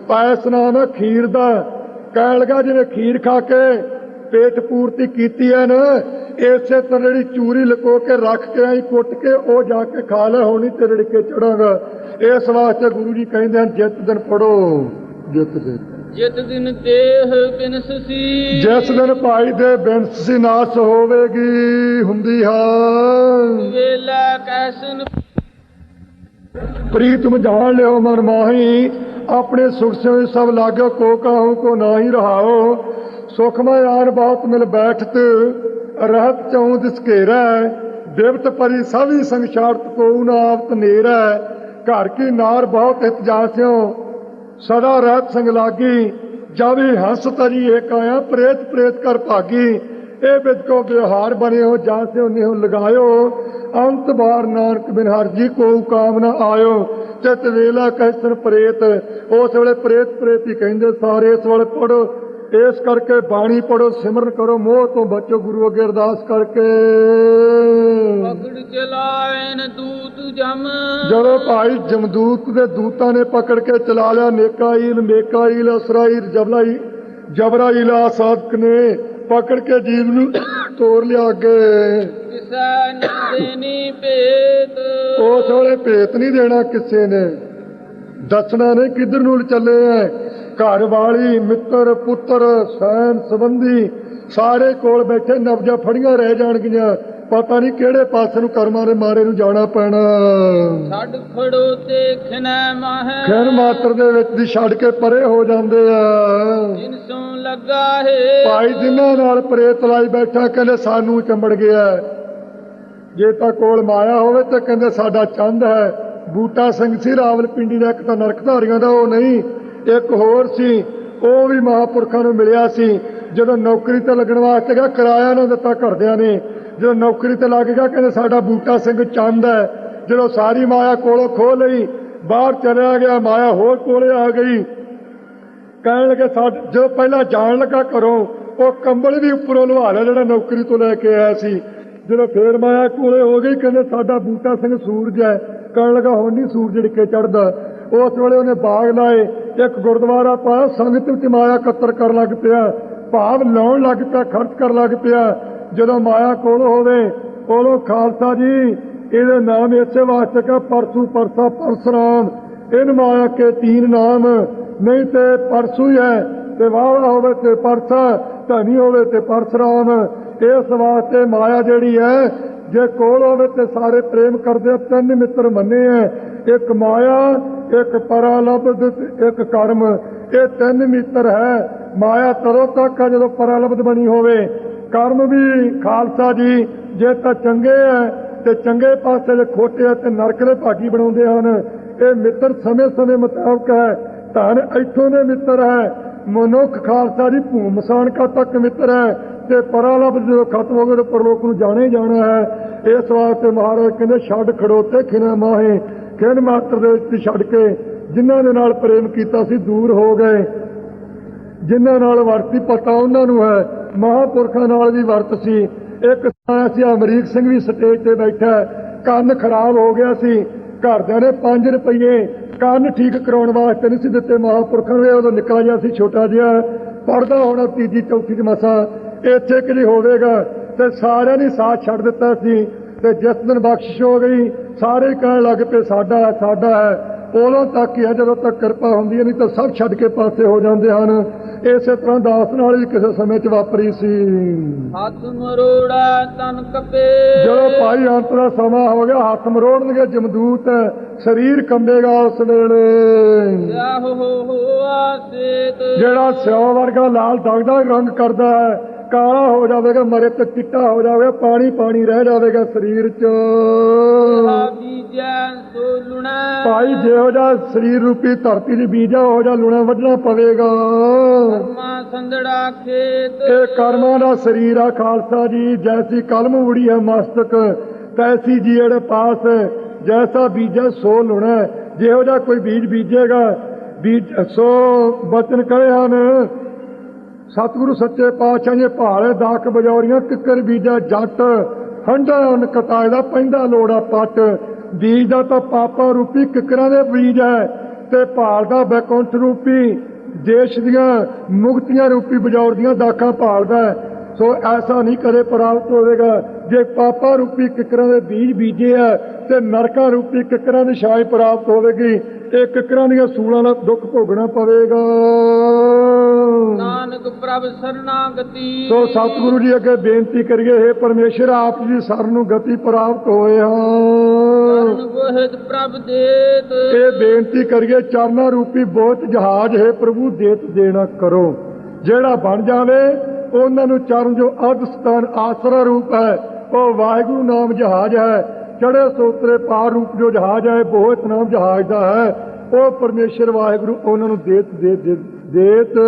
ਪਾਇਸ ਨਾਮ ਹੈ ਖੀਰ ਦਾ। ਕਹਿਣ ਲਗਾ, ਜਿਵੇਂ ਖੀਰ ਖਾ ਕੇ ਪੇਟ ਪੂਰਤੀ ਕੀਤੀ ਹੈ ਨਾ, ਇਸੇ ਤਰ੍ਹਾਂ ਜਿਹੜੀ ਚੂਰੀ ਲਕੋ ਕੇ ਰੱਖ ਕੇ ਆਈ, ਕੁੱਟ ਕੇ ਉਹ ਜਾ ਕੇ ਖਾ ਲੈ, ਹੋਣੀ ਤੇ ਰੜਕੇ ਚੜਾਂਗਾ। ਇਸ ਵਾਸਤੇ ਗੁਰੂ ਜੀ ਕਹਿੰਦੇ ਹਨ, ਜਿੱਤ ਦਿਨ ਪੜੋ ਜਿੱਤ ਦਿਨ।
ਜਿਤ ਦਿਨ ਦੇਹ ਬਿਨਸੀ
ਜਿਸ ਦਿਨ ਭਾਈ ਦੇ ਬਿੰਸ ਨਾਸ ਹੋਵੇਗੀ ਹੁੰਦੀ ਹਾਂ
ਵੇਲਾ ਕੈਸਨ
ਪ੍ਰੀਤਮ ਜਾਣ ਲਿਓ ਮਨ ਮਾਹੀ ਆਪਣੇ ਸੁਖ ਸੇ ਸਭ ਲਾਗੋ ਕੋ ਕਾਹੂ ਕੋ ਨਾਹੀ ਰਹਾਓ। ਸੁਖਮੈ ਆਨ ਬਹੁਤ ਮਿਲ ਬੈਠਤ ਰਹਿਤ ਚਉ ਦਿਸ ਘੇਰੈ। ਦੇਵਤ ਪਰੀ ਸਭੀ ਸੰਸਾਰਤ ਕੋ ਨ ਨੇਰੈ। ਘਰ ਕੀ ਨਾਰ ਬਹੁਤ ਹਿਤ ਜਾਸਿਓ ਸਦਾ ਰਹਿਤ ਸੰਗ ਲਾਗੀ, ਜਾਵੇ ਹੰਸ ਤਰੀ ਏਕ ਆਇਆ, ਪ੍ਰੇਤ ਪ੍ਰੇਤ ਕਰ ਭਾਗੀ। ਇਹ ਬਿਦ ਕੋ ਵਿਵਹਾਰ ਬਨਿਓ ਜਾਂ ਸੇ ਨਿਹੁ ਲਗਾਇਓ। ਅੰਤ ਬਾਰ ਨਾਨਕ ਬਿਨ ਹਰ ਜੀ ਕੋ ਕਾਮਨਾ ਆਇਓ। ਚਿਤ ਵੇਲਾ ਕਹਿਸਨ ਪ੍ਰੇਤ, ਉਸ ਵੇਲੇ ਪ੍ਰੇਤ ਪ੍ਰੇਤ ਹੀ ਕਹਿੰਦੇ, ਸਾਰੇ ਇਸ ਵੇਲੇ ਪੜੋ ਇਸ ਕਰਕੇ ਬਾਣੀ ਪੜੋ ਸਿਮਰਨ ਕਰੋ ਮੋਹ ਤੋਂ ਬਚੋ ਗੁਰੂ ਅੱਗੇ ਅਰਦਾਸ ਕਰਕੇ।
ਪਕੜ ਚਲਾਇਨ ਦੂਤ ਜਮ।
ਜਦੋਂ ਭਾਈ ਜਮਦੂਤ ਦੇ ਦੂਤਾਂ ਨੇ ਪਕੜ ਕੇ ਚਲਾ ਲਿਆ ਨੇਕਾਈਲ ਮੇਕਾਈਲ ਅਸਰਾਈਲ ਜਬਲਾਈ ਜਬਰਾਈਲ ਆ ਸਾਧਕ ਨੇ ਪਕੜ ਕੇ ਜੀਵ ਨੂੰ ਤੋੜ ਲਿਆ ਅੱਗੇ।
ਕਿਸੈ ਨ ਦੇਨੀ ਭੇਤ।
ਉਸ ਵੇਲੇ ਭੇਤ ਨਹੀਂ ਦੇਣਾ ਕਿਸੇ ਨੇ। ਦੱਸਣਾ ਨੇ ਕਿੱਧਰ ਨੂੰ ਚੱਲੇ ਐ। ਘਰ ਵਾਲੀ ਮਿੱਤਰ ਪੁੱਤਰ ਸੈਨ ਸੰਬੰਧੀ ਸਾਰੇ ਕੋਲ ਬੈਠੇ ਨਬਜਾ ਫੜੀਆਂ ਰਹਿ ਜਾਣਗੀਆਂ। ਪਤਾ ਨਹੀਂ ਕਿਹੜੇ ਪਾਸੇ ਨੂੰ ਕਰਮਾਂ ਦੇ ਮਾਰੇ ਨੂੰ ਜਾਣਾ ਪੈਣਾ।
ਛੱਡ ਖੜੋ ਦੇਖਣਾ ਮਾਹੈ।
ਖੈਰ ਮਾਤਰ ਦੇ ਵਿੱਚ ਦੀ ਛੱਡ ਕੇ ਪਰੇ ਹੋ ਜਾਂਦੇ ਆ।
ਜਿਨ ਸੋਂ ਲੱਗਾ ਹੈ।
ਭਾਈ ਜਿਨ੍ਹਾਂ ਨਾਲ ਪ੍ਰੇਤ ਲਾਈ ਬੈਠਾ ਕਹਿੰਦੇ ਸਾਨੂੰ ਚੰਬੜ ਗਿਆ। ਜੇ ਤਾਂ ਕੋਲ ਮਾਇਆ ਹੋਵੇ ਤਾਂ ਕਹਿੰਦੇ ਸਾਡਾ ਚੰਦ ਹੈ। ਬੂਟਾ ਸਿੰਘ ਸੀ ਰਾਵਲਪਿੰਡੀ ਦਾ ਇੱਕ ਤਾਂ ਨਰਕਧਾਰੀਆਂ ਦਾ ਉਹ ਨਹੀਂ। ਇੱਕ ਹੋਰ ਸੀ, ਉਹ ਵੀ ਮਹਾਪੁਰਖਾਂ ਨੂੰ ਮਿਲਿਆ ਸੀ। ਜਦੋਂ ਨੌਕਰੀ ਤੇ ਲੱਗਣ ਵਾਸਤੇ ਗਿਆ ਕਿਰਾਇਆ ਨਾ ਦਿੱਤਾ ਘਰਦਿਆਂ ਨੇ। ਜਦੋਂ ਨੌਕਰੀ ਤੇ ਲੱਗ ਗਿਆ, ਕਹਿੰਦੇ ਸਾਡਾ ਬੂਟਾ ਸਿੰਘ ਚੰਦ ਹੈ। ਜਦੋਂ ਸਾਰੀ ਮਾਇਆ ਕੋਲੋਂ ਖੋਹ ਲਈ, ਬਾਹਰ ਚਲਿਆ ਗਿਆ, ਮਾਇਆ ਹੋਰ ਕੋਲੇ ਆ ਗਈ। ਕਹਿਣ ਲੱਗੇ ਸਾਡੇ ਜੋ ਪਹਿਲਾਂ ਜਾਣ ਲੱਗਾ ਘਰੋਂ, ਉਹ ਕੰਬਲ ਵੀ ਉੱਪਰੋਂ ਲਵਾ ਲਿਆ, ਜਿਹੜਾ ਨੌਕਰੀ ਤੋਂ ਲੈ ਕੇ ਆਇਆ ਸੀ। ਜਦੋਂ ਫੇਰ ਮਾਇਆ ਕੋਲੇ ਹੋ ਗਈ, ਕਹਿੰਦੇ ਸਾਡਾ ਬੂਟਾ ਸਿੰਘ ਸੂਰਜ ਹੈ। ਕਹਿਣ ਲੱਗਾ, ਹੁਣ ਨਹੀਂ ਸੂਰਜ ਢਿੱਕੇ ਚੜਦਾ ਉਸ ਵੇਲੇ ਉਹਨੇ ਬਾਗ ਲਾਏ ਇੱਕ ਗੁਰਦੁਆਰਾ ਪਾਇਆ ਸੰਗਤ ਵਿੱਚ ਮਾਇਆ ਇਕੱਤਰ ਕਰਨ ਲੱਗ ਪਿਆ ਭਾਵ ਲਾਉਣ ਲੱਗ ਪਿਆ ਖਰਚ ਕਰਨ ਲੱਗ ਪਿਆ। ਜਦੋਂ ਮਾਇਆ ਕੋਲ ਹੋਵੇ ਉਦੋਂ ਖਾਲਸਾ ਜੀ ਇਹਦੇ ਨਾਮ ਇਸੇ ਵਾਸਤੇ ਕਾ ਪਰਸੂ ਪਰਸਾ ਪਰਸਰਾਮ ਇਨ ਮਾਇਆ ਕੇ ਤੀਨ ਨਾਮ ਨਹੀਂ ਤੇ ਪਰਸੂ ਹੈ ਤੇ ਵਾਵਾ ਹੋਵੇ ਤੇ ਪਰਸਾ ਧਨੀ ਹੋਵੇ ਤੇ ਪਰਸਰਾਮ ਇਸ ਵਾਸਤੇ ਮਾਇਆ ਜਿਹੜੀ ਹੈ ਜੇ ਕੋਲ ਹੋਵੇ ਤੇ ਸਾਰੇ ਪ੍ਰੇਮ ਕਰਦੇ ਆ, ਤਿੰਨ ਮਿੱਤਰ ਮੰਨੇ ਆ ਇੱਕ ਮਾਇਆ ਇੱਕ ਪਰਾਲਬਧ ਇੱਕ ਕਰਮ। ਇਹ ਤਿੰਨ ਮਿੱਤਰ ਹੈ। ਮਾਇਆ ਤਰੋ ਤੱਕ ਆ ਜਦੋਂ ਪਰਾਲਬਧ ਬਣੀ ਹੋਵੇ। ਕਰਮ ਵੀ ਖਾਲਸਾ ਜੀ, ਜੇ ਤਾਂ ਚੰਗੇ ਹੈ ਤੇ ਚੰਗੇ ਪਾਸੇ ਦੇ ਖੋਟੇ ਤੇ ਨਰਕ ਦੇ ਭਾਗੀ ਬਣਾਉਂਦੇ ਹਨ। ਇਹ ਮਿੱਤਰ ਸਮੇਂ-ਸਮੇਂ ਮੁਤਾਬਕ ਹੈ। ਧਨ ਇੱਥੋਂ ਦੇ ਮਿੱਤਰ ਹੈ। ਮਨੁੱਖ ਖਾਲਸਾ ਦੀ ਭੂਮ ਮਸਾਨਕਾ ਤੱਕ ਮਿੱਤਰ ਹੈ। ਤੇ ਪਰਾਂ ਜਦੋਂ ਖਤਮ ਹੋ ਗਏ ਤਾਂ ਪਰਲੋਕ ਨੂੰ ਜਾਣੇ ਜਾਣਾ ਹੈ। ਇਸ ਵਾਸਤੇ ਮਹਾਰਾਜ ਕਹਿੰਦੇ, ਛੱਡ ਖੜੋਤੇ ਖਿਨਾ ਮਾਹੇ। ਖਿਨ ਮਾਤਰ ਦੇ ਵਿੱਚ ਛੱਡ ਕੇ ਜਿਨ੍ਹਾਂ ਦੇ ਨਾਲ ਪ੍ਰੇਮ ਕੀਤਾ ਸੀ ਦੂਰ ਹੋ ਗਏ। ਜਿਨ੍ਹਾਂ ਨਾਲ ਵਰਤੀ ਪਤਾ ਉਹਨਾਂ ਨੂੰ ਹੈ। ਮਹਾਪੁਰਖਾਂ ਨਾਲ ਵੀ ਵਰਤ ਸੀ। ਇੱਕ ਸਾਇਆ ਸੀ, ਅਮਰੀਕ ਸਿੰਘ ਵੀ ਸਟੇਜ ਤੇ ਬੈਠਾ ਕੰਨ ਖਰਾਬ ਹੋ ਗਿਆ ਸੀ। ਘਰਦਿਆਂ ਨੇ 5 ਰੁਪਏ ਕੰਨ ਠੀਕ ਕਰਾਉਣ ਵਾਸਤੇ ਨਹੀਂ ਸੀ ਦਿੱਤੇ। ਮਹਾਪੁਰਖਾਂ ਨੇ ਉਦੋਂ ਨਿੱਕਾ ਜਿਹਾ ਸੀ, ਛੋਟਾ ਜਿਹਾ। ਪੜਦਾ ਹੋਣਾ ਤੀਜੀ, ਚੌਥੀ ਚ ਮਸਾ। ਇੱਥੇ ਕਿ ਹੋਵੇਗਾ ਤੇ ਸਾਰਿਆਂ ਨੇ ਸਾਥ ਛੱਡ ਦਿੱਤਾ ਸੀ। ਤੇ ਜਿਸ ਦਿਨ ਬਖਸ਼ਿਸ਼ ਹੋ ਗਈ ਸਾਰੇ ਕਹਿਣ ਲੱਗ ਪਏ ਸਾਡਾ ਹੈ ਸਾਡਾ ਹੈ। ਉਦੋਂ ਤੱਕ ਹੀ ਹੈ ਜਦੋਂ ਤੱਕ ਕਿਰਪਾ ਹੁੰਦੀ ਹੈ ਨਹੀਂ ਤਾਂ ਸਭ ਛੱਡ ਕੇ ਪਾਸੇ ਹੋ ਜਾਂਦੇ ਹਨ। ਇਸੇ ਤਰ੍ਹਾਂ ਦਾਸ ਨਾਲ ਵੀ ਕਿਸੇ ਸਮੇਂ 'ਚ ਵਾਪਰੀ ਸੀ।
ਹੱਥ ਮਰੋੜਾ ਤਨ ਕਪੇ।
ਜਦੋਂ ਭਾਈ ਅੰਤ ਦਾ ਸਮਾਂ ਹੋ ਗਿਆ ਹੱਥ ਮਰੋੜਨਗੇ ਜਮਦੂਤ ਸਰੀਰ ਕੰਬੇਗਾ ਉਸ ਵੇਲੇ।
ਆਹੋ ਹੋ ਹੋ ਆਸੇਤ
ਜਿਹੜਾ ਸਿਓ ਵਰਗਾ ਲਾਲ ਦਗਦਾ ਰੰਗ ਕਰਦਾ ਹੈ ਕਾਲਾ ਹੋ ਜਾਵੇਗਾ ਮਰੇ ਤੇ ਚਿੱਟਾ ਹੋ ਜਾਵੇਗਾ ਪਾਣੀ ਪਾਣੀ ਰਹਿ ਜਾਵੇਗਾ ਸਰੀਰ 'ਚ। ਭਾਈ ਜਿਹੋ ਜਿਹਾ ਸਰੀਰ ਰੂਪੀ ਧਰਤੀ ਦੀ ਬੀਜਾ ਹੋ ਜਾ ਲੂਣਾ ਵੱਢਣਾ ਪਵੇਗਾ।
ਕਰਮਾ ਸੰਦੜਾ ਖੇਤ।
ਇਹ ਕਰਮਾਂ ਦਾ ਸਰੀਰ ਆ ਖਾਲਸਾ ਜੀ ਜੈਸੀ ਕਲਮ ਉੜੀ ਹੈ ਮਸਤਕ ਤੈਸੀ ਜੀ ਜਿਹੜੇ ਪਾਸ ਜੈਸਾ ਬੀਜਾ ਸੋ ਲੁਣਾ। ਜਿਹੋ ਜਿਹਾ ਕੋਈ ਬੀਜ ਬੀਜੇਗਾ ਬੀਜ ਸੋ ਬਚਨ ਕਰੇ ਹਨ। ਸਤਿਗੁਰੂ ਸੱਚੇ ਪਾਤਸ਼ਾਹ ਨੇ ਭਾਲੇ ਦਾਕ ਬਜੌਰੀਆਂ ਕਿੱਕਰ ਬੀਜਾ ਜੱਟ ਹੰਡਾ ਉਨ ਕਤਾਏ ਦਾ ਪੈਂਦਾ ਲੋੜਾ ਪੱਟ। ਬੀਜ ਦਾ ਤਾਂ ਪਾਪਾ ਰੂਪੀ ਕਿੱਕਰਾਂ ਦੇ ਬੀਜ ਹੈ ਤੇ ਭਾਲ ਦਾ ਬੈਕੁੰਠ ਰੂਪੀ। ਦੇਸ਼ ਦੀਆਂ ਮੁਕਤੀਆਂ ਰੂਪੀ ਬਜੌਰ ਦੀਆਂ ਦਾਖਾਂ ਭਾਲਦਾ ਹੈ। ਸੋ ਐਸਾ ਨਹੀਂ ਕਦੇ ਪ੍ਰਾਪਤ ਹੋਵੇਗਾ ਜੇ ਪਾਪਾ ਰੂਪੀ ਕਿੱਕਰਾਂ ਦੇ ਬੀਜ ਬੀਜੇ ਹੈ ਤੇ ਨਰਕਾਂ ਰੂਪੀ ਕਿੱਕਰਾਂ ਦੀ ਛਾਏ ਪ੍ਰਾਪਤ ਹੋਵੇਗੀ। ਇਹ ਕਿੱਕਰਾਂ ਦੀਆਂ ਸੂਲਾਂ ਦਾ ਦੁੱਖ ਭੋਗਣਾ ਪਵੇਗਾ।
ਨਾਨਕ ਪ੍ਰਭ ਸਰਨਾਗਤੀ।
ਸੋ ਸਤਿਗੁਰੂ ਜੀ ਅੱਗੇ ਬੇਨਤੀ ਕਰੀਏ हे ਪਰਮੇਸ਼ਰ ਆਪ ਜੀ ਸਰ ਨੂੰ ਗਤੀ ਪ੍ਰਾਪਤ ਹੋਏ ਹਾਂ।
ਗੋਹਿਤ ਪ੍ਰਭ ਦੇਤ।
ਇਹ ਬੇਨਤੀ ਕਰੀਏ ਚਰਨਾ ਰੂਪੀ ਬਹੁਤ ਜਹਾਜ਼ ਹੈ ਪ੍ਰਭੂ ਦੇਤ ਦੇਣਾ ਕਰੋ। ਜਿਹੜਾ ਬਣ ਜਾਵੇ ਉਹਨਾਂ ਨੂੰ ਚਰਨ ਜੋ ਅਰਧ ਸਥਾਨ ਆਸਰਾ ਰੂਪ ਹੈ ਉਹ ਵਾਹਿਗੁਰੂ ਨਾਮ ਜਹਾਜ਼ ਹੈ। ਚੜੇ ਸੋਤਰੇ ਪਾਰ ਰੂਪ ਜੋ ਜਹਾਜ਼ ਹੈ, ਬਹੁਤ ਨਾਮ ਜਹਾਜ਼ ਦਾ ਹੈ। ਉਹ ਪਰਮੇਸ਼ਰ ਵਾਹਿਗੁਰੂ ਉਹਨਾਂ ਨੂੰ ਦੇਤ, ਦੇ ਦੇਤ,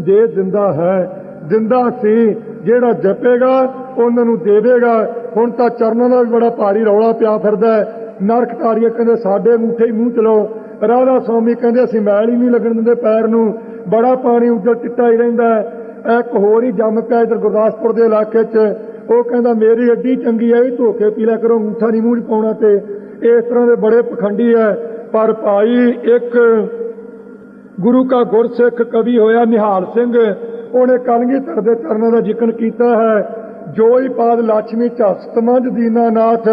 ਦੇ ਦਿੰਦਾ ਹੈ। ਦਿੰਦਾ ਸੀ, ਜਿਹੜਾ ਜਪੇਗਾ, ਉਹਨਾਂ ਨੂੰ ਦੇਵੇਗਾ। ਹੁਣ ਤਾਂ ਚਰਨਾਂ ਦਾ ਵੀ ਬੜਾ ਭਾਰੀ ਰੌਲਾ ਪਿਆ ਫਿਰਦਾ ਹੈ। ਨਰਕ ਤਾਰੀਏ ਕਹਿੰਦੇ, ਸਾਡੇ ਮੂਠੇ ਹੀ ਮੂੰਹ ਚਲੋ ਰਾਧਾ ਸਵਾਮੀ ਕਹਿੰਦੇ, ਅਸੀਂ ਮੈਲ ਹੀ ਨਹੀਂ ਲੱਗਣ ਦਿੰਦੇ ਪੈਰ ਨੂੰ। ਬੜਾ ਪਾਣੀ ਉੱਜਲ ਚਿੱਟਾ ਹੀ ਰਹਿੰਦਾ ਹੈ। ਇੱਕ ਹੋਰ ਹੀ ਜੰਮ ਪਿਆ ਇਧਰ ਗੁਰਦਾਸਪੁਰ ਦੇ ਇਲਾਕੇ 'ਚ। ਉਹ ਕਹਿੰਦਾ, ਮੇਰੀ ਅੱਡੀ ਚੰਗੀ ਹੈ ਵੀ ਧੋਖੇ ਪੀਲਾ ਕਰੋ, ਅੰਗੂਠਾ ਨਹੀਂ ਮੂੰਹ ਪਾਉਣਾ ਤੇ। ਇਸ ਤਰ੍ਹਾਂ ਦੇ ਬੜੇ ਪਖੰਡੀ ਹੈ ਪਰ ਭਾਈ, ਇੱਕ ਗੁਰੂ ਕਾ ਗੁਰਸਿੱਖ ਕਵੀ ਹੋਇਆ ਨਿਹਾਲ ਸਿੰਘ। ਉਹਨੇ ਕਲਗੀਧਰ ਦੇ ਚਰਨਾਂ ਦਾ ਜ਼ਿਕਰ ਕੀਤਾ ਹੈ। ਜੋਈ ਪਾਦ ਲక్ష్ਮੀ ਝਸਤ ਮੰਜ ਦੀਨਾਨਾਥ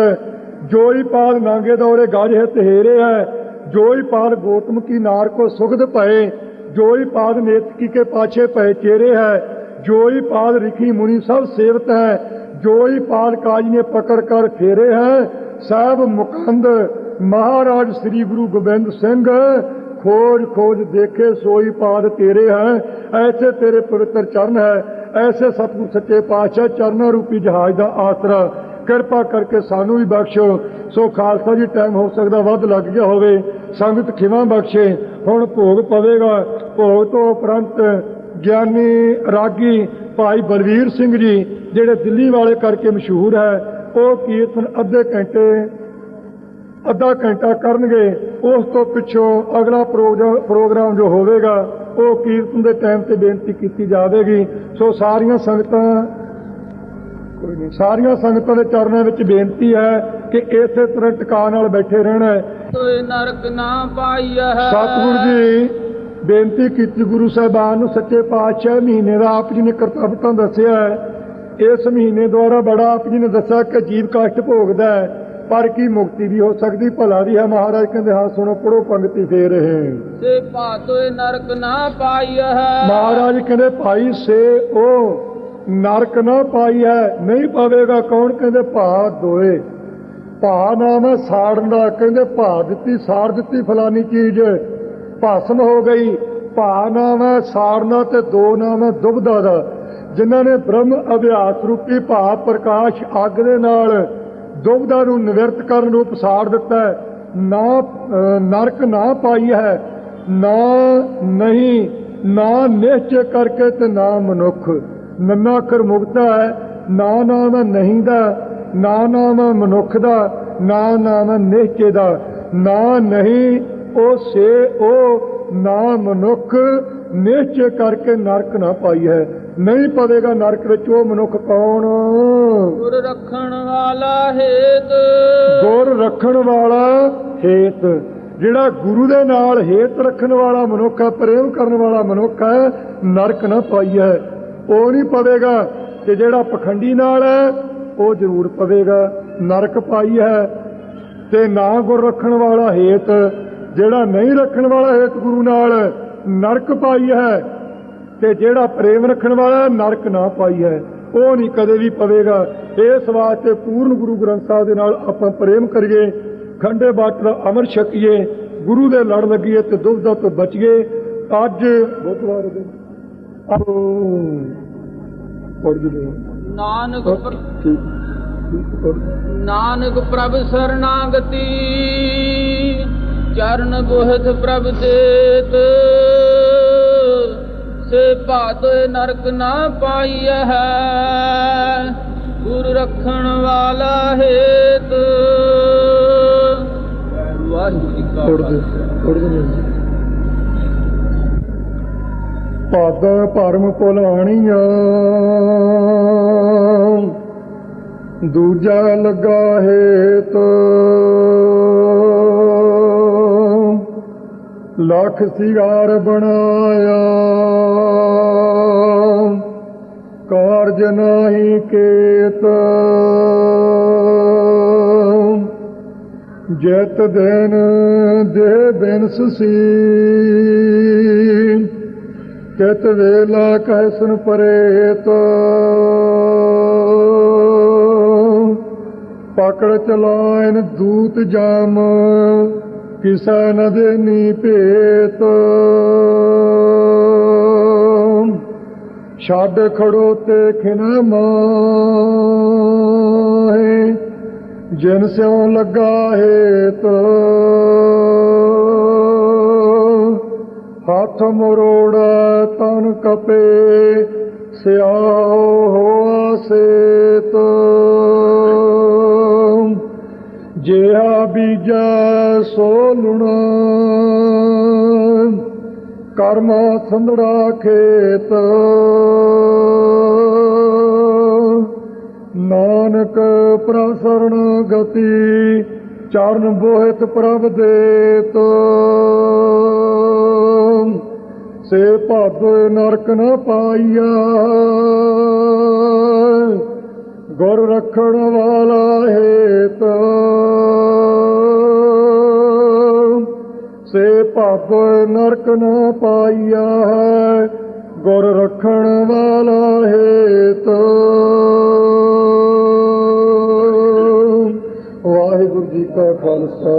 ਜੋਈ ਪਾਦ ਨਾਂਗੇ ਦੌਰੇ ਗਾਜ ਹੈ ਤਹੇਰੇ ਹੈ। ਜੋਈ ਪਾਦ ਗੋਤਮ ਕੀ ਨਾਰ ਕੋ ਸੁਗਧ ਭਏ। ਜੋਈ ਪਾਦ ਨੇਤਕੀ ਕੇ ਪਾਛੇ ਪਏ ਚੇਰੇ ਹੈ। ਜੋਈ ਪਾਦ ਰਿਖੀ ਮੁਨੀ ਸਭ ਸੇਵਤ ਹੈ। ਜੋਈ ਪਾਦ ਕਾਜ ਨੇ ਪਕੜ ਕਰ ਫੇਰੇ ਹੈ, ਸਾਹਿਬ ਮੁਕੰਦ, ਮਹਾਰਾਜ ਸ੍ਰੀ ਗੁਰੂ ਗੋਬਿੰਦ ਸਿੰਘ, ਖੋਜ ਖੋਜ ਦੇਖੇ, ਸੋਈ ਪਾਦ ਤੇਰੇ ਹੈ, ਐਸੇ ਤੇਰੇ ਪਵਿੱਤਰ ਚਰਨ ਹੈ, ਐਸੇ ਸਤਿਗੁਰ ਸੱਚੇ ਪਾਤਸ਼ਾਹ ਚਰਨਾਂ ਰੂਪੀ ਜਹਾਜ਼ ਦਾ ਆਸਰਾ। ਕਿਰਪਾ ਕਰਕੇ ਸਾਨੂੰ ਵੀ ਬਖਸ਼ੋ ਸੋ ਖਾਲਸਾ ਜੀ, ਟਾਈਮ ਹੋ ਸਕਦਾ ਵੱਧ ਲੱਗ ਗਿਆ ਹੋਵੇ। ਸੰਗਤ ਖਿਮਾ ਬਖਸ਼ੇ। ਹੁਣ ਭੋਗ ਪਵੇਗਾ। ਭੋਗ ਤੋਂ ਉਪਰੰਤ ਗਿਆਨੀ ਰਾਗੀ ਭਾਈ ਬਲਵੀਰ ਸਿੰਘ ਜੀ ਜਿਹੜੇ ਦਿੱਲੀ ਵਾਲੇ ਕਰਕੇ ਮਸ਼ਹੂਰ ਹੈ ਉਹ ਕੀਰਤਨ ਅੱਧੇ ਘੰਟੇ ਅੱਧਾ ਘੰਟਾ ਕਰਨਗੇ। ਉਸ ਤੋਂ ਪਿੱਛੋਂ ਅਗਲਾ ਪ੍ਰੋਗਰਾ- ਪ੍ਰੋਗਰਾਮ ਜੋ ਹੋਵੇਗਾ ਉਹ ਕੀਰਤਨ ਦੇ ਟਾਈਮ ਤੇ ਬੇਨਤੀ ਕੀਤੀ ਜਾਵੇਗੀ। ਸੋ ਸਾਰੀਆਂ ਸੰਗਤਾਂ ਕੋਈ ਨਹੀਂ ਸਾਰੀਆਂ ਸੰਗਤਾਂ ਦੇ ਚਰਨਾਂ ਵਿੱਚ ਬੇਨਤੀ ਹੈ ਕਿ ਇਸੇ ਤਰ੍ਹਾਂ ਟਿਕਾ ਨਾਲ ਬੈਠੇ ਰਹਿਣਾ ਹੈ।
ਤੋਏ ਨਰਕ ਨਾ ਪਾਈਐ।
ਸਤਿਗੁਰੂ ਜੀ ਬੇਨਤੀ ਕੀਤੀ ਗੁਰੂ ਸਾਹਿਬਾਨ ਨੂੰ ਸੱਚੇ ਪਾਤਸ਼ਾਹ ਮਹੀਨੇ ਦਾ ਆਪ ਜੀ ਨੇ ਕਰਤੱਵ ਦੱਸਿਆ ਹੈ। ਇਸ ਮਹੀਨੇ ਦੁਆਰਾ ਬੜਾ ਆਪ ਜੀ ਨੇ ਦੱਸਿਆ ਕਿ ਜੀਵ ਕਸ਼ਟ ਭੋਗਦਾ ਹੈ ਪਰ ਕੀ ਮੁਕਤੀ ਵੀ ਹੋ ਸਕਦੀ? ਭਲਾ ਵੀ ਹੈ ਮਹਾਰਾਜ ਕਹਿੰਦੇ ਹਾਂ ਸੁਣੋ ਪੜੋ ਪੰਕਤੀ ਫੇਰ ਰਹੇ
ਸੇ ਪਾ ਤੋਏ ਨਰਕ ਨਾ ਪਾਈਐ।
ਮਹਾਰਾਜ ਕਹਿੰਦੇ ਭਾਈ ਸੇ ਉਹ ਨਰਕ ਨਾ ਪਾਈ ਹੈ ਨਹੀਂ ਪਾਵੇਗਾ ਕੌਣ? ਕਹਿੰਦੇ ਭਾ ਦੋਏ। ਭਾ ਨਾਮ ਹੈ ਸਾੜਨ ਦਾ ਕਹਿੰਦੇ ਭਾ ਦਿੱਤੀ ਸਾੜ ਦਿੱਤੀ ਫਲਾਨੀ ਚੀਜ਼। ਭਾਸਮ ਹੋ ਗਈ। ਭਾ ਨਾਮ ਹੈ ਸਾਰਨਾ ਤੇ ਦੋ ਨਾਮ ਹੈ ਦੁਬਦਾ ਦਾ। ਜਿਨ੍ਹਾਂ ਨੇ ਬ੍ਰਹਮ ਅਭਿਆਸ ਰੂਪੀ ਭਾਵ ਪ੍ਰਕਾਸ਼ ਅੱਗ ਦੇ ਨਾਲ ਦੁਬਦਾ ਨੂੰ ਨਿਵਰਤ ਕਰਨ ਰੂਪ ਸਾੜ ਦਿੱਤਾ ਨਾ ਨਰਕ ਨਾ ਪਾਈ ਹੈ, ਨਾ ਨਹੀਂ, ਨਾ ਨਿਸ਼ਚੈ ਕਰਕੇ ਤੇ ਨਾ ਮਨੁੱਖ। ਨੰਨਾ ਅੱਖਰ ਮੁਕਤਾ ਹੈ, ਨਾ ਨਾਮ ਹੈ ਨਹੀਂ ਦਾ, ਨਾ ਨਾਮ ਹੈ ਮਨੁੱਖ ਦਾ, ਨਾ ਨਾਮ ਹੈ ਦਾ। ਨਾ ਨਹੀਂ ਉਹ ਸੇ ਉਹ ਨਾ ਮਨੁੱਖ ਨਿਹਚੇ ਕਰਕੇ ਨਰਕ ਨਾ ਪਾਈ ਹੈ। ਨਹੀਂ ਪਵੇਗਾ ਨਰਕ ਵਿੱਚ ਉਹ ਮਨੁੱਖ ਕੌਣ?
ਗੁਰ ਰੱਖਣ ਵਾਲਾ ਹੇਤ।
ਗੁਰ ਰੱਖਣ ਵਾਲਾ ਹੇਤ। ਜਿਹੜਾ ਗੁਰੂ ਦੇ ਨਾਲ ਹੇਤ ਰੱਖਣ ਵਾਲਾ ਮਨੁੱਖ ਹੈ ਪ੍ਰੇਮ ਕਰਨ ਵਾਲਾ ਮਨੁੱਖ ਹੈ ਨਰਕ ਨਾ ਪਾਈ ਹੈ। ਉਹ ਨਹੀਂ ਪਵੇਗਾ ਤੇ ਜਿਹੜਾ ਪਖੰਡੀ ਨਾਲ ਹੈ ਉਹ ਜ਼ਰੂਰ ਪਵੇਗਾ। ਨਰਕ ਪਾਈ ਹੈ ਤੇ ਨਾ ਗੁਰ ਰੱਖਣ ਵਾਲਾ ਹੇਤ ਜਿਹੜਾ ਨਹੀਂ ਰੱਖਣ ਵਾਲਾ ਹੇਤ ਗੁਰੂ ਨਾਲ ਨਰਕ ਪਾਈ ਹੈ ਤੇ ਜਿਹੜਾ ਪ੍ਰੇਮ ਰੱਖਣ ਵਾਲਾ ਨਰਕ ਨਾ ਪਾਈ ਹੈ ਉਹ ਨਹੀਂ ਕਦੇ ਵੀ ਪਵੇਗਾ। ਇਸ ਵਾਸਤੇ ਪੂਰਨ ਗੁਰੂ ਗ੍ਰੰਥ ਸਾਹਿਬ ਦੇ ਨਾਲ ਆਪਾਂ ਪ੍ਰੇਮ ਕਰੀਏ ਖੰਡੇ ਬਾਟ ਦਾ ਅਮਰ ਛਕੀਏ ਗੁਰੂ ਦੇ ਲੜ ਲੱਗੀਏ ਤੇ ਦੁਬਦਾ ਤੋਂ ਬਚੀਏ। ਅੱਜ ਬੁੱਧਵਾਰ ਦੇ ਜੀ
ਨਾਨਕ ਪ੍ਰਭ ਸਰਨਾਗਤੀ। ਚਰਨ ਗੁਹਿਤ ਪ੍ਰਭ ਦੇਤ ਸੇ ਭਾਤੋਏ ਨਰਕ ਨਾ ਪਾਈਐ ਹੈ। ਗੁਰ ਰੱਖਣ ਵਾਲਾ ਹੇਤ। ਵਾਹਿਗੁਰੂ ਜੀ ਕਾ ਖਾਲਸਾ।
ਪਦ ਭਰਮ ਭੁਲਾਣੀਆਂ ਦੂਜਾ ਲੱਗਾ ਹੇਤ। ਲੱਖ ਸਿਗਾਰ ਬਣਾਇਆ। ਕਾਰਜ ਨਹੀਂ ਕੇਤ। ਜਤ ਦਿਨ ਦੇ ਬਿਨਸ ਸੀ। ਕਿਤ ਵੇਲਾ ਕਹਿਸਨ ਪਰੇਤ। ਪਕੜ ਚਲਾਇਨ ਦੂਤ ਜਾਮ। ਕਿਸੈ ਨ ਦੇਨੀ ਭੇਤ ਛੱਡ ਖੜੋ ਤੇ ਖਿਨ ਮਾਹੇ, ਜਿਨ ਸਿਉ ਲੱਗਾ ਹੇਤ। ਹੱਥ ਮਰੋੜ ਤਨ ਕਪੇ ਸਿਆਹੋ ਹੋਆ ਸੇਤ। ਜਿਹਾ ਬੀਜੈ ਸੋ ਲੁਣਾ ਕਰਮ ਸੰਧੜਾ ਖੇਤ। ਨਾਨਕ ਪ੍ਰਸਰਣ ਗਤੀ, ਚਰਨ ਬੋਹਿਤ ਪ੍ਰਭ ਦੇਤ। ਸੇ ਭਾਦੋ ਨਰਕ ਨ ਪਾਈਆ ਗੁਰ ਰੱਖਣ ਵਾਲਾ ਹੈ ਹੇਤ। ਸੇ ਭਾਦੋ ਨਰਕ ਨਾ ਪਾਈਆ ਹੈ, ਗੁਰ ਰੱਖਣ ਵਾਲਾ ਹੈ ਹੇਤ। ਵਾਹਿਗੁਰੂ ਜੀ ਕਾ ਖਾਲਸਾ।